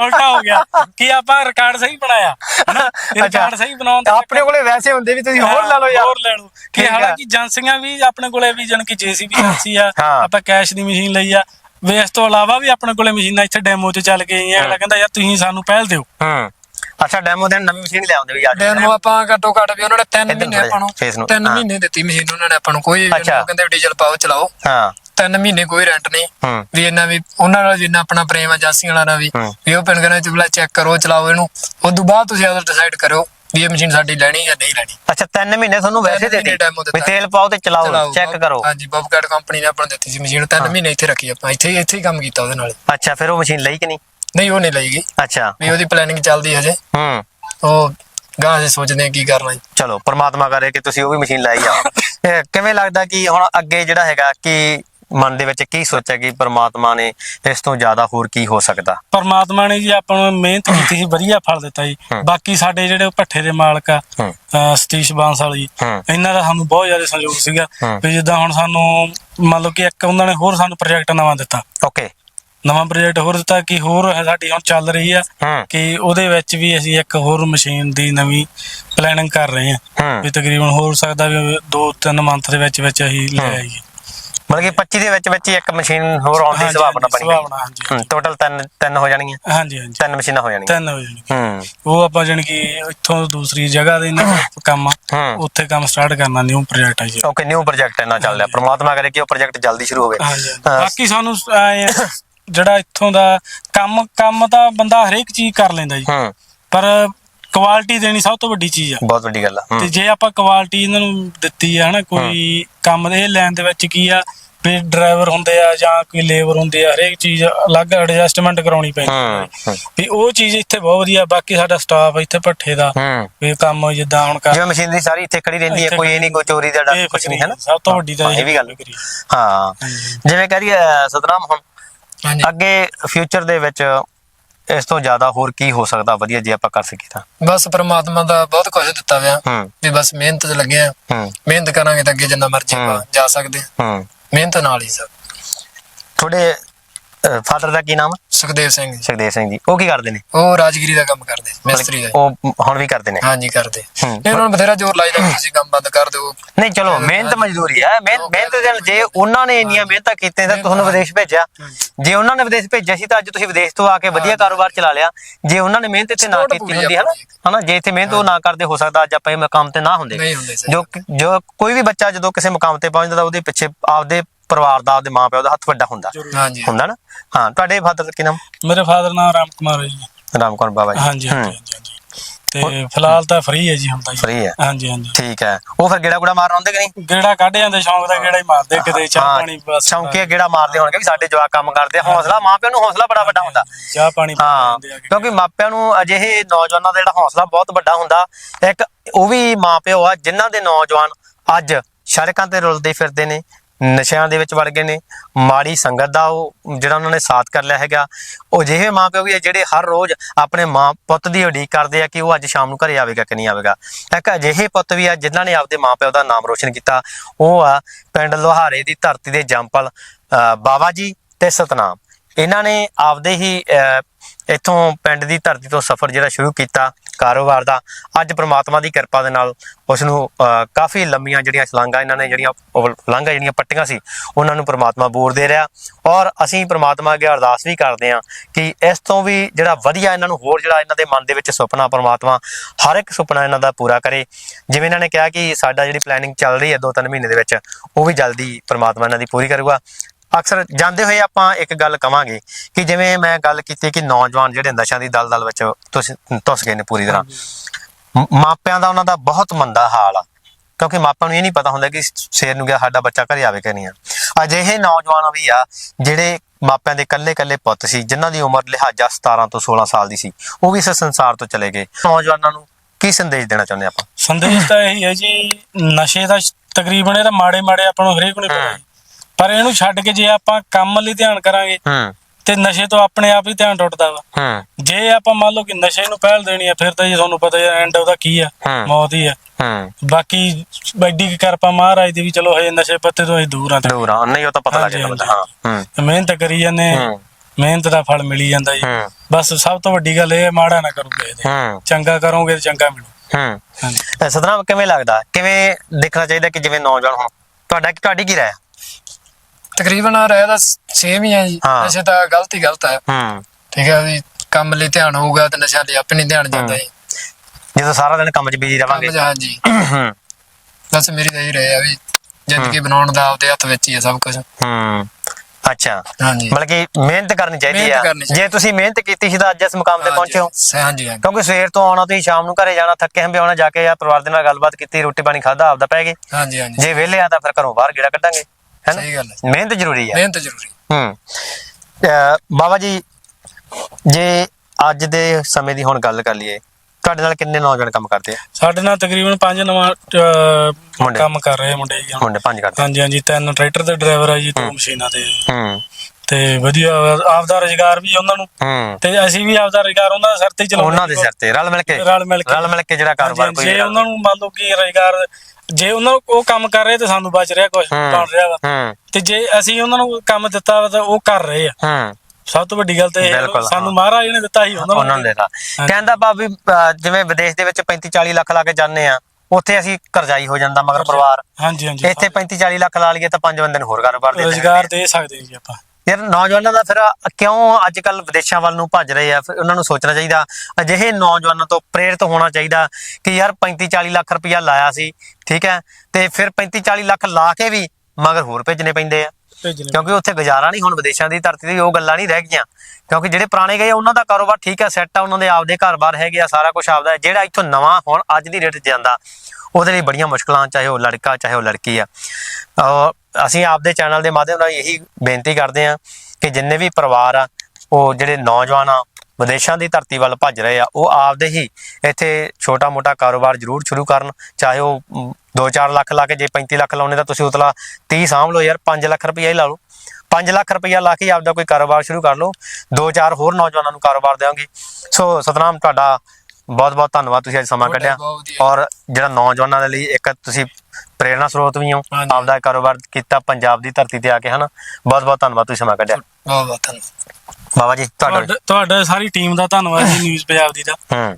ਉਲਟਾ ਹੋ ਗਿਆ ਕਿ ਆਪਾਂ ਰਿਕਾਰਡ ਸਹੀ ਬਣਾਇਆ। ਹਨਾ? ਰਿਕਾਰਡ ਸਹੀ ਬਣਾਉਣ ਦਾ ਆਪਣੇ ਕੋਲੇ ਵੈਸੇ ਹੁੰਦੇ ਵੀ ਤੁਸੀਂ ਹੋਰ ਲੈ ਲਓ ਯਾਰ। ਹੋਰ ਲੈ ਲਓ। ਕਿ ਆ। ਹਾਲਾਂਕਿ ਏਜੰਸੀਆਂ ਵੀ ਆਪਣੇ ਕੋਲੇ ਵੀ ਜਨ ਕਿ ਜੀਸੀਬੀ ਏਜੰਸੀ ਆ ਹਾਂ। ਆਪਾਂ ਕੈਸ਼ ਦੀ ਮਸ਼ੀਨ ਲਈ ਆ। ਵੀ ਇਸ ਤੋਂ ਇਲਾਵਾ ਵੀ ਆਪਣੇ ਕੋਲੇ ਮਸ਼ੀਨਾਂ ਇੱਥੇ ਡੈਮੋ ਤੇ ਚੱਲ ਕੇ ਆਈਆਂ। ਅਗਲਾ ਕਹਿੰਦਾ ਯਾਰ ਤੁਸੀਂ ਸਾਨੂੰ ਪਹਿਲ ਦਿਓ। ਹੂੰ। ਅੱਛਾ ਡੈਮੋ ਦੇ ਨਵੀਂ ਮਸ਼ੀਨ ਲਿਆਉਂਦੇ ਵੀ ਅੱਜ। ਨੂੰ ਆਪਾਂ ਘੱਟੋ ਘੱਟ ਵੀ ਉਹਨਾਂ ਨੇ 3 ਇੱਧਰ ਮਹੀਨੇ ਆਪਾਂ ਨੂੰ face ਨੂੰ, 3 ਹਾਂ। ਮਹੀਨੇ ਦਿੱਤੀ ਮਸ਼ੀਨ ਉਹਨਾਂ ਨੇ ਆਪਾਂ ਨੂੰ। ਕੋਈ ਕਹਿੰਦੇ ਡੀਜ਼ਲ ਪਾਓ ਚਲਾਓ। ਹਾਂ। 3 ਮਹੀਨੇ ਕੋਈ ਰੈਂਟ ਨਹੀਂ। ਹੂੰ। ਵੀ ਇਹਨਾਂ ਵੀ ਉਹਨਾਂ ਨਾਲ ਜਿੰਨਾ ਆਪਣਾ ਪ੍ਰੇਮ ਏਜੰਸੀਆਂ ਵਾਲਾ ਨਾਲ ਵੀ। ਹੂੰ। ਵੀ ਉਹ ਪਿੰਡ ਕਹਿੰਦੇ ਚੁਬਲਾ ਚੈੱਕ ਕਰੋ ਚਲਾਓ ਇਹਨੂੰ। ਉਸ ਤੋਂ ਬਾਅਦ ਤੁਸੀਂ ਆਪਦਾ ਡਿਸਾਈਡ ਕਰੋ ਵੀ ਇਹ ਮਸ਼ੀਨ ਸਾਡੀ ਲੈਣੀ ਜਾਂ ਨਹੀਂ ਲੈਣੀ। ਅੱਛਾ 3 ਮਹੀਨੇ ਤੁਹਾਨੂੰ ਵੈਸੇ ਦੇ ਦਿੱਤੇ। ਵੀ ਤੇਲ ਪਾਓ ਤੇ ਚਲਾਓ ਚੈੱਕ ਕਰੋ। ਹਾਂਜੀ ਬਬਕੈਟ ਕੰਪਨੀ ਨੇ ਆਪਾਂ ਨੂੰ ਦਿੱਤੀ ਸੀ ਮਸ਼ੀਨ। 3 ਮਹੀਨੇ ਇੱਥੇ ਰੱਖੀ ਆਪਾਂ। ਇੱਥੇ ਇੱਥੇ ਹੀ ਕੰਮ ਕੀਤਾ ਉਹਦੇ ਨਾਲ। ਅੱਛਾ ਫਿਰ ਉਹ ਮਸ਼ੀਨ ਲਈ ਕਿ ਨਹੀਂ? ਨਹੀਂ ਉਹ ਨਹੀਂ ਲਈਗੀ ਅੱਛਾ। ਵੀ ਉਹਦੀ ਪਲੈਨਿੰਗ ਚੱਲਦੀ ਹਜੇ। ਹੂੰ। ਉਹ ਗਾਂ ਅਸੀਂ ਸੋਚਦੇ ਕੀ ਕਰਨਾ ਚਲੋ ਪ੍ਰਮਾਤਮਾ ਕਰੇ ਕਿ ਤੁਸੀਂ ਉਹ ਵੀ ਮਸ਼ੀਨ ਲਾਈ ਆ। [LAUGHS] ਇਹ ਕਿਵੇਂ ਲੱਗਦਾ ਕਿ ਹੁਣ ਅੱਗੇ ਜਿਹੜਾ ਹੈਗਾ ਕਿ ਮਨ ਦੇ ਵਿੱਚ ਕੀ ਸੋਚਿਆ ਕਿ ਪ੍ਰਮਾਤਮਾ ਨੇ ਇਸ ਤੋਂ ਜ਼ਿਆਦਾ ਹੋਰ ਕੀ ਹੋ ਸਕਦਾ? ਪਰਮਾਤਮਾ ਨੇ ਜੀ ਆਪਾਂ ਨੂੰ ਮਿਹਨਤ ਕੀਤੀ ਸੀ ਵਧੀਆ ਫਲ ਦਿੱਤਾ ਜੀ। ਬਾਕੀ ਸਾਡੇ ਜਿਹੜੇ ਭੱਠੇ ਦੇ ਮਾਲਕ ਆ ਸਤੀਸ਼ ਬਾਂਸਲ ਜੀ ਇਹਨਾਂ ਦਾ ਸਾਨੂੰ ਬਹੁਤ ਜ਼ਿਆਦਾ ਸਹਿਯੋਗ ਸੀਗਾ। ਵੀ ਜਿੱਦਾਂ ਹੁਣ ਸਾਨੂੰ ਮੰਨ ਲਓ ਕਿ ਇੱਕ ਉਹਨਾਂ ਨੇ ਹੋਰ ਸਾਨੂੰ ਪ੍ਰੋਜੈਕਟ ਨਵਾਂ ਦਿੱਤਾ। ਓਕੇ ਨਵਾਂ ਪ੍ਰੋਜੈਕਟ ਹੋਰ ਦਿੱਤਾ ਕਿ ਹੋਰ ਹੈ ਸਾਡੀ ਹੁਣ ਚੱਲ ਰਹੀ ਆ ਕਿ ਉਹਦੇ ਵਿੱਚ ਵੀ ਅਸੀਂ ਇੱਕ ਹੋਰ ਮਸ਼ੀਨ ਦੀ ਨਵੀਂ ਪਲੈਨਿੰਗ ਕਰ ਰਹੇ ਹੂੰ। ਵੀ ਤਕਰੀਬਨ ਹੋ ਸਕਦਾ ਵੀ 2-3 ਮੰਥ ਦੇ ਵਿੱਚ ਵਿੱਚ ਅਸੀਂ ਲੈ। ਆਈਏ। ਮਤਲਬ ਕਿ 25 ਦੇ ਵਿੱਚ ਵਿੱਚ ਇੱਕ ਮਸ਼ੀਨ ਹੋਰ ਆਉਣ ਦੀ ਸੰਭਾਵਨਾ ਬਣੀ ਸੰਭਾਵਨਾ, ਹਾਂਜੀ। ਟੋਟਲ ਤਿੰਨ ਤਿੰਨ ਹੋ ਜਾਣਗੀਆਂ। ਹਾਂਜੀ ਹਾਂਜੀ। ਤਿੰਨ ਮਸ਼ੀਨਾਂ ਹੋ ਜਾਣਗੀਆਂ। ਤਿੰਨ ਹੋ ਜਾਣੀ ਹੂੰ। ਉਹ ਆਪਾਂ ਜਾਣੀ ਕਿ ਇੱਥੋਂ ਦੂਸਰੀ ਜਗ੍ਹਾ ਦੇ ਨਾ ਕੰਮ ਉੱਥੇ ਕੰਮ ਸਟਾਰਟ ਕਰਨਾ ਨਿਊ ਪ੍ਰੋਜੈਕਟ ਹੈ ਜੀ। ਓਕੇ ਨਿਊ ਪ੍ਰੋਜੈਕਟ ਇਹਨਾਂ ਚੱਲ ਰਿਹਾ ਪ੍ਰਮਾਤਮਾ ਕਰੇ ਕਿ ਉਹ ਪ੍ਰੋਜੈਕਟ ਜਲਦੀ ਸ਼ੁਰੂ ਹੋਵੇ। ਬਾਕੀ ਸਾਨੂੰ ਜਿਹੜਾ ਇੱਥੋਂ ਦਾ ਕੰਮ ਕੰਮ ਤਾਂ ਬੰਦਾ ਹਰੇਕ ਚੀਜ਼ ਕਰ ਲੈਂਦਾ ਜੀ। ਹੂੰ। ਪਰ ਕੁਆਲਿਟੀ ਦੇਣੀ ਸਭ ਤੋਂ ਵੱਡੀ ਚੀਜ਼ ਆ। ਬਹੁਤ ਵੱਡੀ ਗੱਲ ਆ। ਤੇ ਜੇ ਆਪਾਂ ਕੁਆਲਿਟੀ ਇਹਨਾਂ ਨੂੰ ਦਿੱਤੀ ਆ ਹਨਾ ਕੋਈ ਕੰਮ ਦੇ ਲੈਣ ਦੇ ਵਿੱਚ ਕੀ ਆ ਵੀ ਡਰਾਈਵਰ ਹੁੰਦੇ ਆ ਜਾਂ ਕੋਈ ਲੇਬਰ ਹੁੰਦੇ ਆ ਹਰੇਕ ਚੀਜ਼ ਅਲੱਗ ਐਡਜਸਟਮੈਂਟ ਕਰਾਉਣੀ ਪੈਂਦੀ ਹੂੰ ਆ। ਹੂੰ, ਵੀ ਉਹ ਚੀਜ਼ ਇੱਥੇ ਬਹੁਤ ਵਧੀਆ ਬਾਕੀ ਸਾਡਾ ਸਟਾਫ ਇੱਥੇ ਭੱਠੇ ਦਾ ਹੂੰ। ਵੀ ਕੰਮ ਜਿੱਦਾਂ ਹੁਣ ਕਰ ਜਿਵੇਂ ਮਸ਼ੀਨਰੀ ਸਾਰੀ ਇੱਥੇ ਖੜੀ ਰਹਿੰਦੀ ਹੈ ਇੱਥੇ ਕੋਈ ਇਹ ਨਹੀਂ ਕੋਈ ਚੋਰੀ ਦਾ ਡਰ ਇਹ ਕੁਝ ਨਹੀਂ ਹੈ ਨਾ ਸਭ ਤੋਂ ਵੱਡੀ ਤਾਂ ਹਾਂ, ਇਹ ਵੀ ਗੱਲ ਵਿਕਰੀ। ਹਾਂ। ਜਿਵੇਂ ਕਰੀਏ ਸਤਨਾਮ ਹੁਣ ਹਾਂਜੀ। ਅੱਗੇ ਫਿਊਚਰ ਦੇ ਵਿੱਚ ਇਸ ਤੋਂ ਜ਼ਿਆਦਾ ਹੋਰ ਕੀ ਹੋ ਸਕਦਾ ਵਧੀਆ ਜੇ ਆਪਾਂ ਕਰ ਸਕੀਏ ਤਾਂ? ਬਸ ਪ੍ਰਮਾਤਮਾ ਦਾ ਬਹੁਤ ਕੁਝ ਦਿੱਤਾ ਹੋਇਆ। ਹੂੰ। ਵੀ ਬਸ ਮਿਹਨਤ 'ਚ ਲੱਗੇ ਆ। ਹੂੰ। ਮਿਹਨਤ ਕਰਾਂਗੇ ਤਾਂ ਅੱਗੇ ਜਿੰਨਾ ਮਰਜ਼ੀ ਆਪਾਂ। ਜਾ ਸਕਦੇ ਹੂੰ। ਮਿਹਨਤ ਨਾਲ ਹੀ ਸਭ ਤੁਹਾਡੇ ਫਾਦਰ ਦਾ ਕੀ ਨਾਮ? ਸੁਖਦੇਵ ਸਿੰਘ ਜੀ। ਸੁਖਦੇਵ ਸਿੰਘ ਜੀ। ਉਹ ਕੀ ਕਰਦੇ ਨੇ? ਉਹ ਰਾਜਗੀਰੀ ਦਾ ਕੰਮ ਕਰਦੇ ਮਿਸਤਰੀ ਦਾ ਉਹ ਹੁਣ ਵੀ ਕਰਦੇ ਨੇ? ਹਾਂਜੀ ਕਰਦੇ। ਨਹੀਂ ਉਹਨਾਂ ਨੂੰ ਬਥੇਰਾ ਜ਼ੋਰ ਲਾਈਦਾ ਵੀ ਤੁਸੀਂ ਕੰਮ ਬੰਦ ਕਰ ਦਿਓ। ਨਹੀਂ ਚਲੋ ਮਿਹਨਤ ਮਜ਼ਦੂਰੀ ਹੈ। ਮਿਹਨਤ ਦੇ ਜੇ ਉਹਨਾਂ ਨੇ ਇੰਨੀਆਂ ਮਿਹਨਤਾਂ ਕੀਤੀਆਂ ਤਾਂ ਤੁਹਾਨੂੰ ਵਿਦੇਸ਼ ਭੇਜਿਆ। ਜੇ ਉਹਨਾਂ ਨੇ ਵਿਦੇਸ਼ ਭੇਜਿਆ ਸੀ ਤਾਂ ਅੱਜ ਤੁਸੀਂ ਵਿਦੇਸ਼ ਤੋਂ ਆ ਕੇ ਵਧੀਆ ਕਾਰੋਬਾਰ ਚਲਾ ਲਿਆ। ਜੇ ਉਹਨਾਂ ਨੇ ਮਿਹਨਤ ਇੱਥੇ ਨਾ ਕੀਤੀ ਹੁੰਦੀ ਹੈ ਨਾ। ਹਨਾ? ਜੇ ਇੱਥੇ ਮਿਹਨਤ ਉਹ ਨਾ ਕਰਦੇ ਹੋ ਸਕਦਾ ਅੱਜ ਆਪਾਂ ਇਹ ਮਕਾਮ ਤੇ ਨਾ ਹੁੰਦੇ। ਜੋ ਜੋ ਕੋਈ ਵੀ ਬੱਚਾ ਜਦੋਂ ਕਿਸੇ ਮਕਾਮ ਤੇ ਪਹੁੰਚਦਾ ਤਾਂ ਉਹਦੇ ਪਿੱਛੇ ਆਪਦੇ ਪਰਿਵਾਰ ਦਾ ਆਪਦੇ ਮਾਪਿਓ ਦਾ ਹੱਥ ਵੱਡਾ ਹੁੰਦਾ। ਹਾਂਜੀ। ਹੁੰਦਾ ਨਾ? ਹਾਂ ਤੁਹਾਡੇ ਫਾਦਰ ਕੀ ਨਾਮ? ਮੇਰੇ ਫਾਦਰ ਨਾਮ ਰਾਮ ਕੁਮਾਰ ਹੈ ਜੀ। ਰਾਮ ਕੌਰ ਬਾਬਾ ਜੀ। ਹਾਂਜੀ ਹਾਂਜੀ ਹਾਂਜੀ, ਹਾਂਜੀ। ਤੇ ਫਿਲਹਾਲ ਤਾਂ ਫ੍ਰੀ ਹੈ ਜੀ ਹੁਣ ਤਾਂ ਜੀ। Free ਹੈ। ਹਾਂਜੀ ਹਾਂਜੀ। ਠੀਕ ਹੈ। ਉਹ ਫਿਰ ਗੇੜਾ ਗੁੜਾ ਮਾਰਨ ਆਉਂਦੇ ਕਿ ਨਹੀਂ? ਗੇੜਾ ਕੱਢ ਜਾਂਦੇ ਸ਼ੌਂਕ ਦਾ ਗੇੜਾ ਹੀ ਮਾਰਦੇ ਕਿਤੇ ਚਾਹ ਪਾਣੀ ਬਸ। ਸ਼ੌਂਕੀਆ ਗੇੜਾ ਮਾਰਦੇ ਹੋਣਗੇ ਵੀ ਸਾਡੇ ਜਵਾਕ ਕੰਮ ਕਰਦੇ ਆ। ਹੌਸਲਾ ਮਾਪਿਆਂ ਨੂੰ ਹੌਸਲਾ ਬੜਾ ਵੱਡਾ ਹੁੰਦਾ। ਚਾਹ ਪਾਣੀ ਹਾਂ ਦਿੰਦੇ ਆ ਕੇ। ਕਿਉਂਕਿ ਮਾਪਿਆਂ ਨੂੰ ਅਜਿਹੇ ਨੌਜਵਾਨਾਂ ਦਾ ਜਿਹੜਾ ਹੌਸਲਾ ਬਹੁਤ ਵੱਡਾ ਹੁੰਦਾ। ਇੱਕ ਉਹ ਵੀ ਮਾਪਿਓ ਆ ਜਿਨ੍ਹਾਂ ਦੇ ਨੌਜਵਾਨ ਅੱਜ ਸੜਕਾਂ ਤੇ ਰੁਲਦੇ ਫਿਰਦੇ ਨੇ ਨਸ਼ਿਆਂ ਦੇ ਵਿੱਚ ਵੜ ਗਏ ਨੇ। ਮਾੜੀ ਸੰਗਤ ਦਾ ਉਹ ਜਿਹੜਾ ਉਹਨਾਂ ਨੇ ਸਾਥ ਕਰ ਲਿਆ ਹੈਗਾ। ਉਹ ਜਿਹੇ ਮਾਪਿਓ ਵੀ ਜਿਹੜੇ ਹਰ ਰੋਜ਼ ਆਪਣੇ ਮਾਂ ਪੁੱਤ ਦੀ ਉਡੀਕ ਕਰਦੇ ਆ ਕਿ ਉਹ ਅੱਜ ਸ਼ਾਮ ਨੂੰ ਘਰੇ ਆਵੇਗਾ ਕਿ ਨਹੀਂ ਆਵੇਗਾ। ਇੱਕ ਅਜਿਹੇ ਪੁੱਤ ਵੀ ਆ ਜਿਨ੍ਹਾਂ ਨੇ ਆਪਦੇ ਮਾਪਿਓ ਦਾ ਨਾਮ ਰੋਸ਼ਨ ਕੀਤਾ। ਉਹ ਆ ਪਿੰਡ ਲੋਹਾਰੇ ਦੀ ਧਰਤੀ ਦੇ ਜੰਪਲ ਅ, ਬਾਬਾ ਜੀ ਤੇ ਸਤਨਾਮ। ਇਹਨਾਂ ਨੇ ਆਪਦੇ ਹੀ ਇੱਥੋਂ ਪਿੰਡ ਦੀ ਧਰਤੀ ਤੋਂ ਸਫ਼ਰ ਜਿਹੜਾ ਸ਼ੁਰੂ ਕੀਤਾ। ਕਾਰੋਬਾਰ ਦਾ, ਅੱਜ ਪ੍ਰਮਾਤਮਾ ਦੀ ਕਿਰਪਾ ਦੇ ਨਾਲ ਉਸ ਨੂੰ ਕਾਫੀ ਲੰਮੀਆਂ ਜਿਹੜੀਆਂ ਛਲਾਂਗਾ ਇਹਨਾਂ ਨੇ ਜਿਹੜੀਆਂ, ਉਹ ਜਿਹੜੀਆਂ ਪੱਟੀਆਂ ਸੀ, ਉਹਨਾਂ ਨੂੰ ਪ੍ਰਮਾਤਮਾ ਬੂਰ ਦੇ ਰਿਹਾ। ਔਰ ਅਸੀਂ ਪ੍ਰਮਾਤਮਾ ਅੱਗੇ ਅਰਦਾਸ ਵੀ ਕਰਦੇ ਹਾਂ ਕਿ ਇਸ ਤੋਂ ਵੀ ਜਿਹੜਾ ਵਧੀਆ ਇਹਨਾਂ ਨੂੰ ਹੋਰ ਜਿਹੜਾ ਇਹਨਾਂ ਦੇ ਮਨ ਦੇ ਵਿੱਚ ਸੁਪਨਾ, ਪ੍ਰਮਾਤਮਾ ਹਰ ਇੱਕ ਸੁਪਨਾ ਇਹਨਾਂ ਦਾ ਪੂਰਾ ਕਰੇ। ਜਿਵੇਂ ਇਹਨਾਂ ਨੇ ਕਿਹਾ ਕਿ ਸਾਡਾ ਜਿਹੜੀ ਪਲੈਨਿੰਗ ਚੱਲ ਰਹੀ ਹੈ ਦੋ ਤਿੰਨ ਮਹੀਨੇ ਦੇ ਵਿੱਚ, ਉਹ ਵੀ ਜਲਦੀ ਪ੍ਰਮਾਤਮਾ ਇਹਨਾਂ ਦੀ ਪੂਰੀ ਕਰੂਗਾ। ਅਕਸਰ ਜਾਂਦੇ ਹੋਏ ਆਪਾਂ ਇੱਕ ਗੱਲ ਕਵਾਂਗੇ ਕਿ ਜਿਵੇਂ ਮੈਂ ਗੱਲ ਕੀਤੀ ਕਿ ਨੌਜਵਾਨ ਜਿਹੜੇ ਨਸ਼ਿਆਂ ਦੀ ਦਲਦਲ ਵਿੱਚ ਤੁਸ ਤੁਸ ਗਏ ਨੇ ਪੂਰੀ ਤਰ੍ਹਾਂ। ਮਾਪਿਆਂ ਦਾ ਉਹਨਾਂ ਦਾ ਬਹੁਤ ਮੰਦਾ ਹਾਲ ਆ। ਕਿਉਂਕਿ ਮਾਪਿਆਂ ਨੂੰ ਇਹ ਨਹੀਂ ਪਤਾ ਹੁੰਦਾ ਕਿ ਸ਼ੇਰ ਨੂੰ ਗਿਆ ਸਾਡਾ ਬੱਚਾ ਘਰੇ ਆਵੇ ਕਿ ਨਹੀਂ ਆ। ਅਜਿਹੇ ਨੌਜਵਾਨ ਵੀ ਆ ਜਿਹੜੇ ਮਾਪਿਆਂ ਦੇ ਇਕੱਲੇ-ਇਕੱਲੇ ਪੁੱਤ ਸੀ ਜਿਨ੍ਹਾਂ ਦੀ ਉਮਰ ਲਿਹਾਜ਼ਾ 17 ਤੋਂ 16 ਸਾਲ ਦੀ ਸੀ ਉਹ ਵੀ ਇਸ ਸੰਸਾਰ ਤੋਂ ਚਲੇ ਗਏ। ਨੌਜਵਾਨਾਂ ਨੂੰ ਕੀ ਸੰਦੇਸ਼ ਦੇਣਾ ਚਾਹੁੰਦੇ ਆਪਾਂ? ਸੰਦੇਸ਼ ਤਾਂ ਇਹੀ ਹੈ ਜੀ ਨਸ਼ੇ ਦਾ ਤਕਰੀਬਨ ਇਹ ਤਾਂ ਮਾੜੇ ਮਾੜੇ ਆਪਾਂ ਨੂੰ ਹਰੇਕ ਨੂੰ ਹੀ ਪਤਾ ਜੀ। ਪਰ ਇਹਨੂੰ ਛੱਡ ਕੇ ਜੇ ਆਪਾਂ ਕੰਮ ਲਈ ਧਿਆਨ ਕਰਾਂਗੇ ਹੂੰ। ਤੇ ਨਸ਼ੇ ਤੋਂ ਆਪਣੇ ਆਪ ਹੀ ਧਿਆਨ ਟੁੱਟਦਾ ਵਾ। ਹੂੰ। ਜੇ ਆਪਾਂ ਮੰਨ ਲਓ ਕਿ ਨਸ਼ੇ ਨੂੰ ਪਹਿਲ ਦੇਣੀ ਆ ਫਿਰ ਤਾਂ ਜੀ ਤੁਹਾਨੂੰ ਪਤਾ ਹੈ ਐਂਡ ਉਹਦਾ ਕੀ ਆ? ਹੂੰ। ਮੌਤ ਹੀ ਆ। ਹੂੰ। ਬਾਕੀ ਐਡੀ ਕੀ ਕਿਰਪਾ ਮਹਾਰਾਜ ਦੀ ਵੀ ਚਲੋ ਹਜੇ ਨਸ਼ੇ ਪੱਤੇ ਤੋਂ ਅਸੀਂ ਦੂਰ ਆ ਤੇ। ਦੂਰ ਆ ਨਹੀਂ ਉਹ ਤਾਂ ਪਤਾ ਲੱਗ ਹਾਂਜੀ, ਜਾਂਦਾ। ਹਾਂ ਹੂੰ। ਮਿਹਨਤ ਕਰੀ ਜਾਂਦੇ ਹੂੰ। ਮਿਹਨਤ ਦਾ ਫਲ ਮਿਲੀ ਜਾਂਦਾ ਜੀ। ਹੂੰ। ਬਸ ਸਭ ਤੋਂ ਵੱਡੀ ਗੱਲ ਇਹ ਹੈ, ਮਾੜਾ ਨਾ ਕਰੋਗੇ ਇਹਦੇ। ਹੂੰ। ਚੰਗਾ ਕਰੋਗੇ ਤੇ ਚੰਗਾ ਮਿਲੂ। ਹੂੰ। ਹਾਂਜੀ। ਸਤਨਾਮ ਕਿਵੇਂ ਲੱਗਦਾ? ਕਿਵੇਂ ਦੇਖਣਾ ਚਾਹੀਦਾ ਕਿ ਜਿਵੇਂ ਨੌਜਵਾਨ ਹੁਣ? ਤੁਹਾਡਾ ਤੁਹਾਡੀ ਕੀ ਰਾਏ? ਹੈ ਤਕਰੀਬਨ ਆ ਰਹਿ ਦਾ ਸੇਮ ਹੀ ਆ ਜੀ। ਹਾਂ। ਨਸ਼ੇ ਤਾਂ ਗਲਤ ਹੀ ਗਲਤ ਹੈ ਹੂੰ। ਠੀਕ ਹੈ ਵੀ ਕੰਮ ਲਈ ਧਿਆਨ ਹੋਊਗਾ ਤੇ ਨਸ਼ਿਆਂ ਲਈ ਆਪਣੇ ਧਿਆਨ ਜਾਂਦਾ ਜੀ। ਜਦੋਂ ਸਾਰਾ ਦਿਨ ਕੰਮ 'ਚ ਬਿਜ਼ੀ ਕੰਮ ਰਵਾਂਗੇ ਜਹਾਂ ਜੀ ਹੂੰ। ਬਸ ਮੇਰੀ ਤਾਂ ਇਹ ਰਹੇ ਆ ਵੀ ਜ਼ਿੰਦਗੀ ਬਣਾਉਣ ਦਾ ਆਪਦੇ ਹੱਥ ਵਿੱਚ ਹੀ ਹੈ ਸਭ ਕੁਝ ਹੂੰ। ਅੱਛਾ। ਹਾਂਜੀ। ਮਤਲਬ ਕਿ ਮਿਹਨਤ ਕਰਨੀ ਚਾਹੀਦੀ ਮਿਹਨਤ ਆ। ਕਰਨੀ ਚਾਹੀਦੀ। ਜੇ ਤੁਸੀਂ ਮਿਹਨਤ ਕੀਤੀ ਸੀ ਤਾਂ ਅੱਜ ਇਸ ਮੁਕਾਮ ਤੇ ਪਹੁੰਚੇ ਹੋ। ਹਾਂਜੀ ਹਾਂਜੀ ਹਾਂਜੀ। ਕਿਉਂਕਿ ਸਵੇਰ ਤੋਂ ਆਉਣਾ ਤੁਸੀਂ ਸ਼ਾਮ ਨੂੰ ਘਰੇ ਜਾਣਾ ਥੱਕੇ ਹੰਬੇ ਆਉਣਾ ਜਾ ਕੇ ਆ ਪਰਿਵਾਰ ਦੇ ਨਾਲ ਗੱਲਬਾਤ ਕੀਤੀ ਰੋਟੀ ਪਾਣੀ ਖਾਦਾ ਆਪਦਾ ਪੈ ਗਏ। ਹਾਂਜੀ ਹਾਂਜੀ। ਜੇ ਵਿਹਲੇ ਆ ਤਾਂ ਫਿਰ ਘਰੋਂ ਬਾਹਰ ਗੇੜਾ ਕੱਢਾਂਗੇ। ਹੈਨਾ ਸਹੀ ਗੱਲ ਹੈ। ਮਿਹਨਤ ਜ਼ਰੂਰੀ ਆ ਮਿਹਨਤ ਜ਼ਰੂਰੀ ਹੂੰ। ਅਹ ਬਾਬਾ ਜੀ ਜੇ ਅੱਜ ਦੇ ਸਮੇਂ ਦੀ ਹੁਣ ਗੱਲ ਕਰ ਲਈਏ ਤੁਹਾਡੇ ਨਾਲ ਕਿੰਨੇ ਨੌਜਵਾਨ ਕੰਮ ਕਰਦੇ ਆ? ਸਾਡੇ ਨਾਲ ਤਕਰੀਬਨ ਪੰਜ ਨਵਾਂ ਅਹ, ਮੁੰਡੇ। ਕੰਮ ਕਰ ਰਹੇ ਮੁੰਡੇ ਜੀ ਹੁਣ। ਮੁੰਡੇ ਪੰਜ ਕਰਦੇ ਹਾਂਜੀ ਹਾਂਜੀ ਤਿੰਨ ਟਰੈਕਟਰ ਦੇ ਡਰਾਈਵਰ ਆ ਜੀ ਦੋ ਮਸ਼ੀਨਾਂ ਤੇ। ਹੂੰ। ਤੇ ਵਧੀਆ ਆਪਦਾ ਰੁਜ਼ਗਾਰ ਵੀ ਉਹਨਾਂ ਨੂੰ। ਹੂੰ। ਤੇ ਅਸੀਂ ਵੀ ਆਪਦਾ ਰੁਜ਼ਗਾਰ ਉਹਨਾਂ ਦੇ ਸਿਰ ਤੇ ਹੀ ਚਲਾਉਂਦੇ ਉਹਨਾਂ ਦੇ ਸਿਰ ਤੇ ਰਲ ਮਿਲ ਕੇ। ਰਲ ਮਿਲ ਕੇ। ਰਲ ਮਿਲ ਕੇ ਜਿਹੜਾ ਕਾਰੋਬਾਰ ਹਾਂਜੀ, ਕੋਈ ਜੇ ਉਹਨਾਂ ਨੂੰ ਮੰਨ ਲਓ ਕਿ ਰੁਜ਼ਗਾਰ ਜੇ ਉਹਨਾਂ ਨੂੰ ਉਹ ਕੰਮ ਕਰ ਰਹੇ ਤੇ ਸਾਨੂੰ ਬਚ ਰਿਹਾ ਕੁਝ ਹੂੰ। ਬਣ ਰਿਹਾ ਵਾ। ਹੂੰ। ਤੇ ਜੇ ਅਸੀਂ ਉਹਨਾਂ ਨੂੰ ਕੰਮ ਦਿੱਤਾ ਵਾ ਤਾਂ ਉਹ ਕਰ ਰਹੇ ਆ। ਹੂੰ। ਸਭ ਤੋਂ ਵੱਡੀ ਗੱਲ ਤੇ ਇਹ ਬਿਲਕੁਲ, ਹੈ, ਸਾਨੂੰ ਮਹਾਰਾਜ ਨੇ ਦਿੱਤਾ ਸੀ ਉਹਨਾਂ ਉਹਨਾਂ ਨੇ ਦੇਤਾ। ਕਹਿੰਦਾ ਭਾਵ ਜਿਵੇਂ ਵਿਦੇਸ਼ ਦੇ ਵਿੱਚ 35 40 ਲੱਖ ਲਾ ਕੇ ਜਾਂਦੇ ਆ ਉੱਥੇ ਅਸੀਂ ਕਰਜ਼ਾਈ ਹੋ ਜਾਂਦਾ ਮਗਰ ਪਰਿਵਾਰ। ਹਾਂਜੀ ਹਾਂਜੀ। ਇੱਥੇ 35 40 ਲੱਖ ਲਾ ਲਈਏ ਤਾਂ ਪੰਜ ਬੰਦੇ ਨੂੰ ਹੋਰ ਕਾਰੋਬਾਰ ਦੇ ਰੋਜ਼ਗਾਰ ਦੇ ਸਕਦੇ ਜੀ ਆਪਾਂ। ਯਾਰ ਨੌਜਵਾਨਾਂ ਦਾ ਫਿਰ ਕਿਉਂ ਅੱਜ ਕੱਲ ਵਿਦੇਸ਼ਾਂ ਵੱਲ ਨੂੰ ਭੱਜ ਰਹੇ ਆ? ਫਿਰ ਉਹਨਾਂ ਨੂੰ ਸੋਚਣਾ ਚਾਹੀਦਾ। ਅਜਿਹੇ ਨੌਜਵਾਨਾਂ ਤੋਂ ਪ੍ਰੇਰਿਤ ਹੋਣਾ ਚਾਹੀਦਾ ਕਿ ਯਾਰ 35 40 ਲੱਖ ਰੁਪਇਆ ਲਾਇਆ ਸੀ ਠੀਕ ਹੈ? ਤੇ ਫਿਰ 35 40 ਲੱਖ ਲਾ ਕੇ ਵੀ ਮਗਰ ਹੋਰ ਭੇਜਣੇ ਪੈਂਦੇ ਆ। ਕਿਉਂਕਿ ਉੱਥੇ ਗੁਜ਼ਾਰਾ ਨਹੀਂ ਹੁਣ ਵਿਦੇਸ਼ਾਂ ਦੀ ਧਰਤੀ ਤੇ ਉਹ ਗੱਲਾਂ ਨਹੀਂ ਰਹਿ ਗਈਆਂ। ਕਿਉਂਕਿ ਜਿਹੜੇ ਪੁਰਾਣੇ ਗਏ ਉਹਨਾਂ ਦਾ ਕਾਰੋਬਾਰ ਠੀਕ ਹੈ ਸੈੱਟ ਆ ਉਹਨਾਂ ਦੇ ਆਪਦੇ ਘਰ-ਬਾਰ ਹੈਗੇ ਆ ਸਾਰਾ ਕੁਝ ਆਪਦਾ ਹੈ। ਜਿਹੜਾ ਇੱਥੋਂ ਨਵਾਂ ਹੁਣ ਅੱਜ ਦੀ ਡੇਟ ਜਾਂਦਾ ਉਹਦੇ ਲਈ ਬੜੀਆਂ ਮੁਸ਼ਕਲਾਂ ਚਾਹੇ ਉਹ ਲੜਕਾ ਚਾਹੇ ਉਹ ਲੜਕੀ ਆ। ਅਸੀਂ ਆਪਦੇ ਚੈਨਲ ਦੇ ਮਾਧਿਅਮ ਨਾਲ ਇਹੀ ਬੇਨਤੀ ਕਰਦੇ ਆ ਕਿ ਜਿੰਨੇ ਵੀ ਪਰਿਵਾਰ ਆ, ਉਹ ਜਿਹੜੇ ਨੌਜਵਾਨ ਆ, ਵਿਦੇਸ਼ਾਂ ਦੀ ਧਰਤੀ ਵੱਲ ਭੱਜ ਰਹੇ ਆ, ਉਹ ਆਪਦੇ ਹੀ ਇੱਥੇ ਛੋਟਾ-ਮੋਟਾ ਕਾਰੋਬਾਰ ਜ਼ਰੂਰ ਸ਼ੁਰੂ ਕਰਨ। ਚਾਹੇ ਉਹ 2-4 ਲੱਖ ਲਾ ਕੇ ਜੇ 35 ਲੱਖ ਲਾਉਣੇ ਤਾਂ ਤੁਸੀਂ ਉਤਲਾ 30 ਸਾਂਭ ਲਓ ਯਾਰ 5 ਲੱਖ ਰੁਪਈਆ ਹੀ ਲਾ ਲਓ। 5 ਲੱਖ ਰੁਪਈਆ ਲਾ ਕੇ ਆਪਦਾ ਕੋਈ ਕਾਰੋਬਾਰ ਸ਼ੁਰੂ ਕਰ ਲਓ। 2-4 ਹੋਰ ਨੌਜਵਾਨਾਂ ਨੂੰ ਕਾਰੋਬਾਰ ਦੇਵਾਂਗੇ ਸੋ ਸਤਨਾਮ, ਤੁਹਾਡਾ ਬਹੁਤ-ਬਹੁਤ ਧੰਨਵਾਦ ਤੁਸੀਂ ਅੱਜ ਸਮਾਂ ਕੱਢਿਆ। ਬਹੁਤ। ਔਰ ਜਿਹੜਾ ਨੌਜਵਾਨਾਂ ਦੇ ਲਈ ਇੱਕ ਤੁਸੀਂ ਪ੍ਰੇਰਣਾ ਸਰੋਤ ਵੀ ਹੋ। ਆਪਦਾ ਕਾਰੋਬਾਰ ਕੀਤਾ ਪੰਜਾਬ ਦੀ ਧਰਤੀ ਤੇ ਆ ਕੇ ਹਨਾ। ਬਹੁਤ-ਬਹੁਤ ਧੰਨਵਾਦ ਤੁਸੀਂ ਸਮਾਂ ਕੱਢਿਆ। ਬਹੁਤ ਬਹੁਤ ਧੰਨਵਾਦ। ਬਾਬਾ ਜੀ ਤੁਹਾਡਾ ਤੁਹਾਡਾ ਸਾਰੀ ਟੀਮ ਦਾ ਧੰਨਵਾਦ ਜੀ ਨਿਊਜ਼ ਪੰਜਾਬ ਦੀ ਦਾ।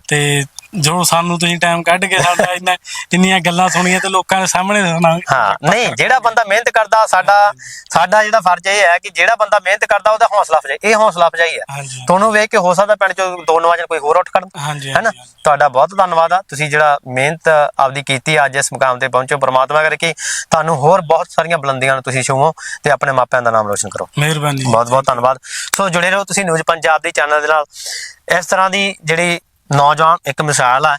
ਤੇ ਜੋ ਸਾਨੂੰ ਤੁਸੀਂ ਟਾਈਮ ਕੱਢ ਕੇ ਸਾਡਾ ਇੰਨਾ ਇੰਨੀਆਂ ਗੱਲਾਂ ਸੁਣੀਆਂ ਤੇ ਲੋਕਾਂ ਦੇ ਸਾਹਮਣੇ ਸੁਣਾ ਹਾਂ ਨਹੀਂ ਜਿਹੜਾ ਬੰਦਾ ਮਿਹਨਤ ਕਰਦਾ ਸਾਡਾ ਸਾਡਾ ਜਿਹੜਾ ਫਰਜ਼ ਇਹ ਹੈ ਕਿ ਜਿਹੜਾ ਬੰਦਾ ਮਿਹਨਤ ਕਰਦਾ ਉਹਦਾ ਹੌਸਲਾ ਅਫਜ਼ਾਈ ਇਹ ਹੌਸਲਾ ਅਫਜ਼ਾਈ ਹੈ। ਤੁਹਾਨੂੰ ਵੇਖ ਕੇ ਹੋ ਸਕਦਾ ਪਿੰਡ ਚੋਂ ਦੋ ਨੌਜਵਾਨ ਕੋਈ ਹੋਰ ਉੱਠ ਹਾਂਜੀ ਹੈਨਾ? ਤੁਹਾਡਾ ਬਹੁਤ ਧੰਨਵਾਦ ਆ। ਤੁਸੀਂ ਜਿਹੜਾ ਮਿਹਨਤ ਆਪਦੀ ਕੀਤੀ ਅੱਜ ਇਸ ਮੁਕਾਮ ਤੇ ਪਹੁੰਚੋ। ਪ੍ਰਮਾਤਮਾ ਕਰਕੇ ਤੁਹਾਨੂੰ ਹੋਰ ਬਹੁਤ ਸਾਰੀਆਂ ਬੁਲੰਦੀਆਂ ਨੂੰ ਤੁਸੀਂ ਛੂਹੋ ਤੇ ਆਪਣੇ ਮਾਪਿਆਂ ਦਾ ਨਾਮ ਰੋਸ਼ਨ ਕਰੋ। ਮਿਹਰਬਾਨੀ। ਬਹੁਤ ਬਹੁਤ ਧੰਨਵਾਦ। ਸੋ ਜੁੜੇ ਰਹੋ ਤੁਸੀਂ ਨਿਊਜ਼ ਪੰਜਾਬ ਦੇ ਚੈਨਲ ਦੇ ਨਾਲ। ਇਸ ਤਰ੍ਹਾਂ ਦੀ ਜਿਹੜੀ ਨੌਜਵਾਨ ਇੱਕ ਮਿਸਾਲ ਆ।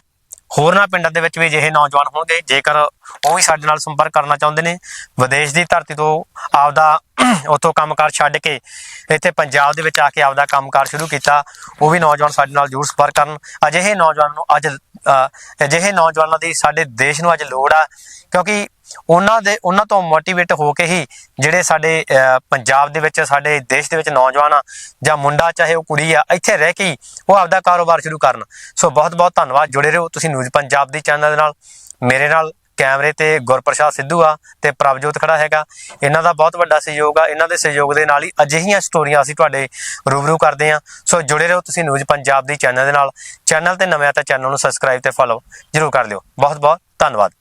ਹੋਰਨਾਂ ਪਿੰਡਾਂ ਦੇ ਵਿੱਚ ਵੀ ਅਜਿਹੇ ਨੌਜਵਾਨ ਹੋਣਗੇ, ਜੇਕਰ ਉਹ ਵੀ ਸਾਡੇ ਨਾਲ ਸੰਪਰਕ ਕਰਨਾ ਚਾਹੁੰਦੇ ਨੇ, ਵਿਦੇਸ਼ ਦੀ ਧਰਤੀ ਤੋਂ ਆਪਦਾ [CLEARS THROAT] ਉੱਥੋਂ ਕੰਮਕਾਰ ਛੱਡ ਕੇ ਇੱਥੇ ਪੰਜਾਬ ਦੇ ਵਿੱਚ ਆ ਕੇ ਆਪਦਾ ਕੰਮਕਾਰ ਸ਼ੁਰੂ ਕੀਤਾ, ਉਹ ਵੀ ਨੌਜਵਾਨ ਸਾਡੇ ਨਾਲ ਜ਼ਰੂਰ ਸੰਪਰਕ ਕਰਨ। ਅਜਿਹੇ ਨੌਜਵਾਨਾਂ ਨੂੰ ਅੱਜ ਅਜਿਹੇ ਨੌਜਵਾਨਾਂ ਦੀ ਸਾਡੇ ਦੇਸ਼ ਨੂੰ ਅੱਜ ਲੋੜ ਆ, ਕਿਉਂਕਿ ਉਹਨਾਂ ਦੇ, ਉਹਨਾਂ ਤੋਂ ਮੋਟੀਵੇਟ ਹੋ ਕੇ ਹੀ ਜਿਹੜੇ ਸਾਡੇ ਪੰਜਾਬ ਦੇ ਵਿੱਚ, ਸਾਡੇ ਦੇਸ਼ ਦੇ ਵਿੱਚ ਨੌਜਵਾਨ ਆ ਜਾਂ ਮੁੰਡਾ, ਚਾਹੇ ਉਹ ਕੁੜੀ ਆ, ਇੱਥੇ ਰਹਿ ਕੇ ਹੀ ਉਹ ਆਪਦਾ ਕਾਰੋਬਾਰ ਸ਼ੁਰੂ ਕਰਨ। ਸੋ ਬਹੁਤ ਬਹੁਤ ਧੰਨਵਾਦ। ਜੁੜੇ ਰਹੋ ਤੁਸੀਂ ਨਿਊਜ਼ ਪੰਜਾਬ ਦੀ ਚੈਨਲ ਦੇ ਨਾਲ। ਮੇਰੇ ਨਾਲ ਕੈਮਰੇ ਤੇ ਗੁਰਪ੍ਰਸਾਦ ਸਿੱਧੂ ਆ ਤੇ ਪ੍ਰਭਜੋਤ ਖੜਾ ਹੈਗਾ। ਇਹਨਾਂ ਦਾ ਬਹੁਤ ਵੱਡਾ ਸਹਿਯੋਗ ਆ। ਇਹਨਾਂ ਦੇ ਸਹਿਯੋਗ ਦੇ ਨਾਲ ਹੀ ਅਜਿਹੀਆਂ ਸਟੋਰੀਆਂ ਅਸੀਂ ਤੁਹਾਡੇ ਰੂਬਰੂ ਕਰਦੇ ਆ। ਸੋ ਜੁੜੇ ਰਹੋ ਤੁਸੀਂ ਨਿਊਜ਼ ਪੰਜਾਬ ਦੀ ਚੈਨਲ ਦੇ ਨਾਲ। ਚੈਨਲ ਤੇ ਨਵੇਂ ਆ ਤਾਂ ਚੈਨਲ ਨੂੰ ਸਬਸਕ੍ਰਾਈਬ ਤੇ ਫੋਲੋ ਜਰੂਰ ਕਰ ਲਿਓ। ਬਹੁਤ ਬਹੁਤ ਧੰਨਵਾਦ।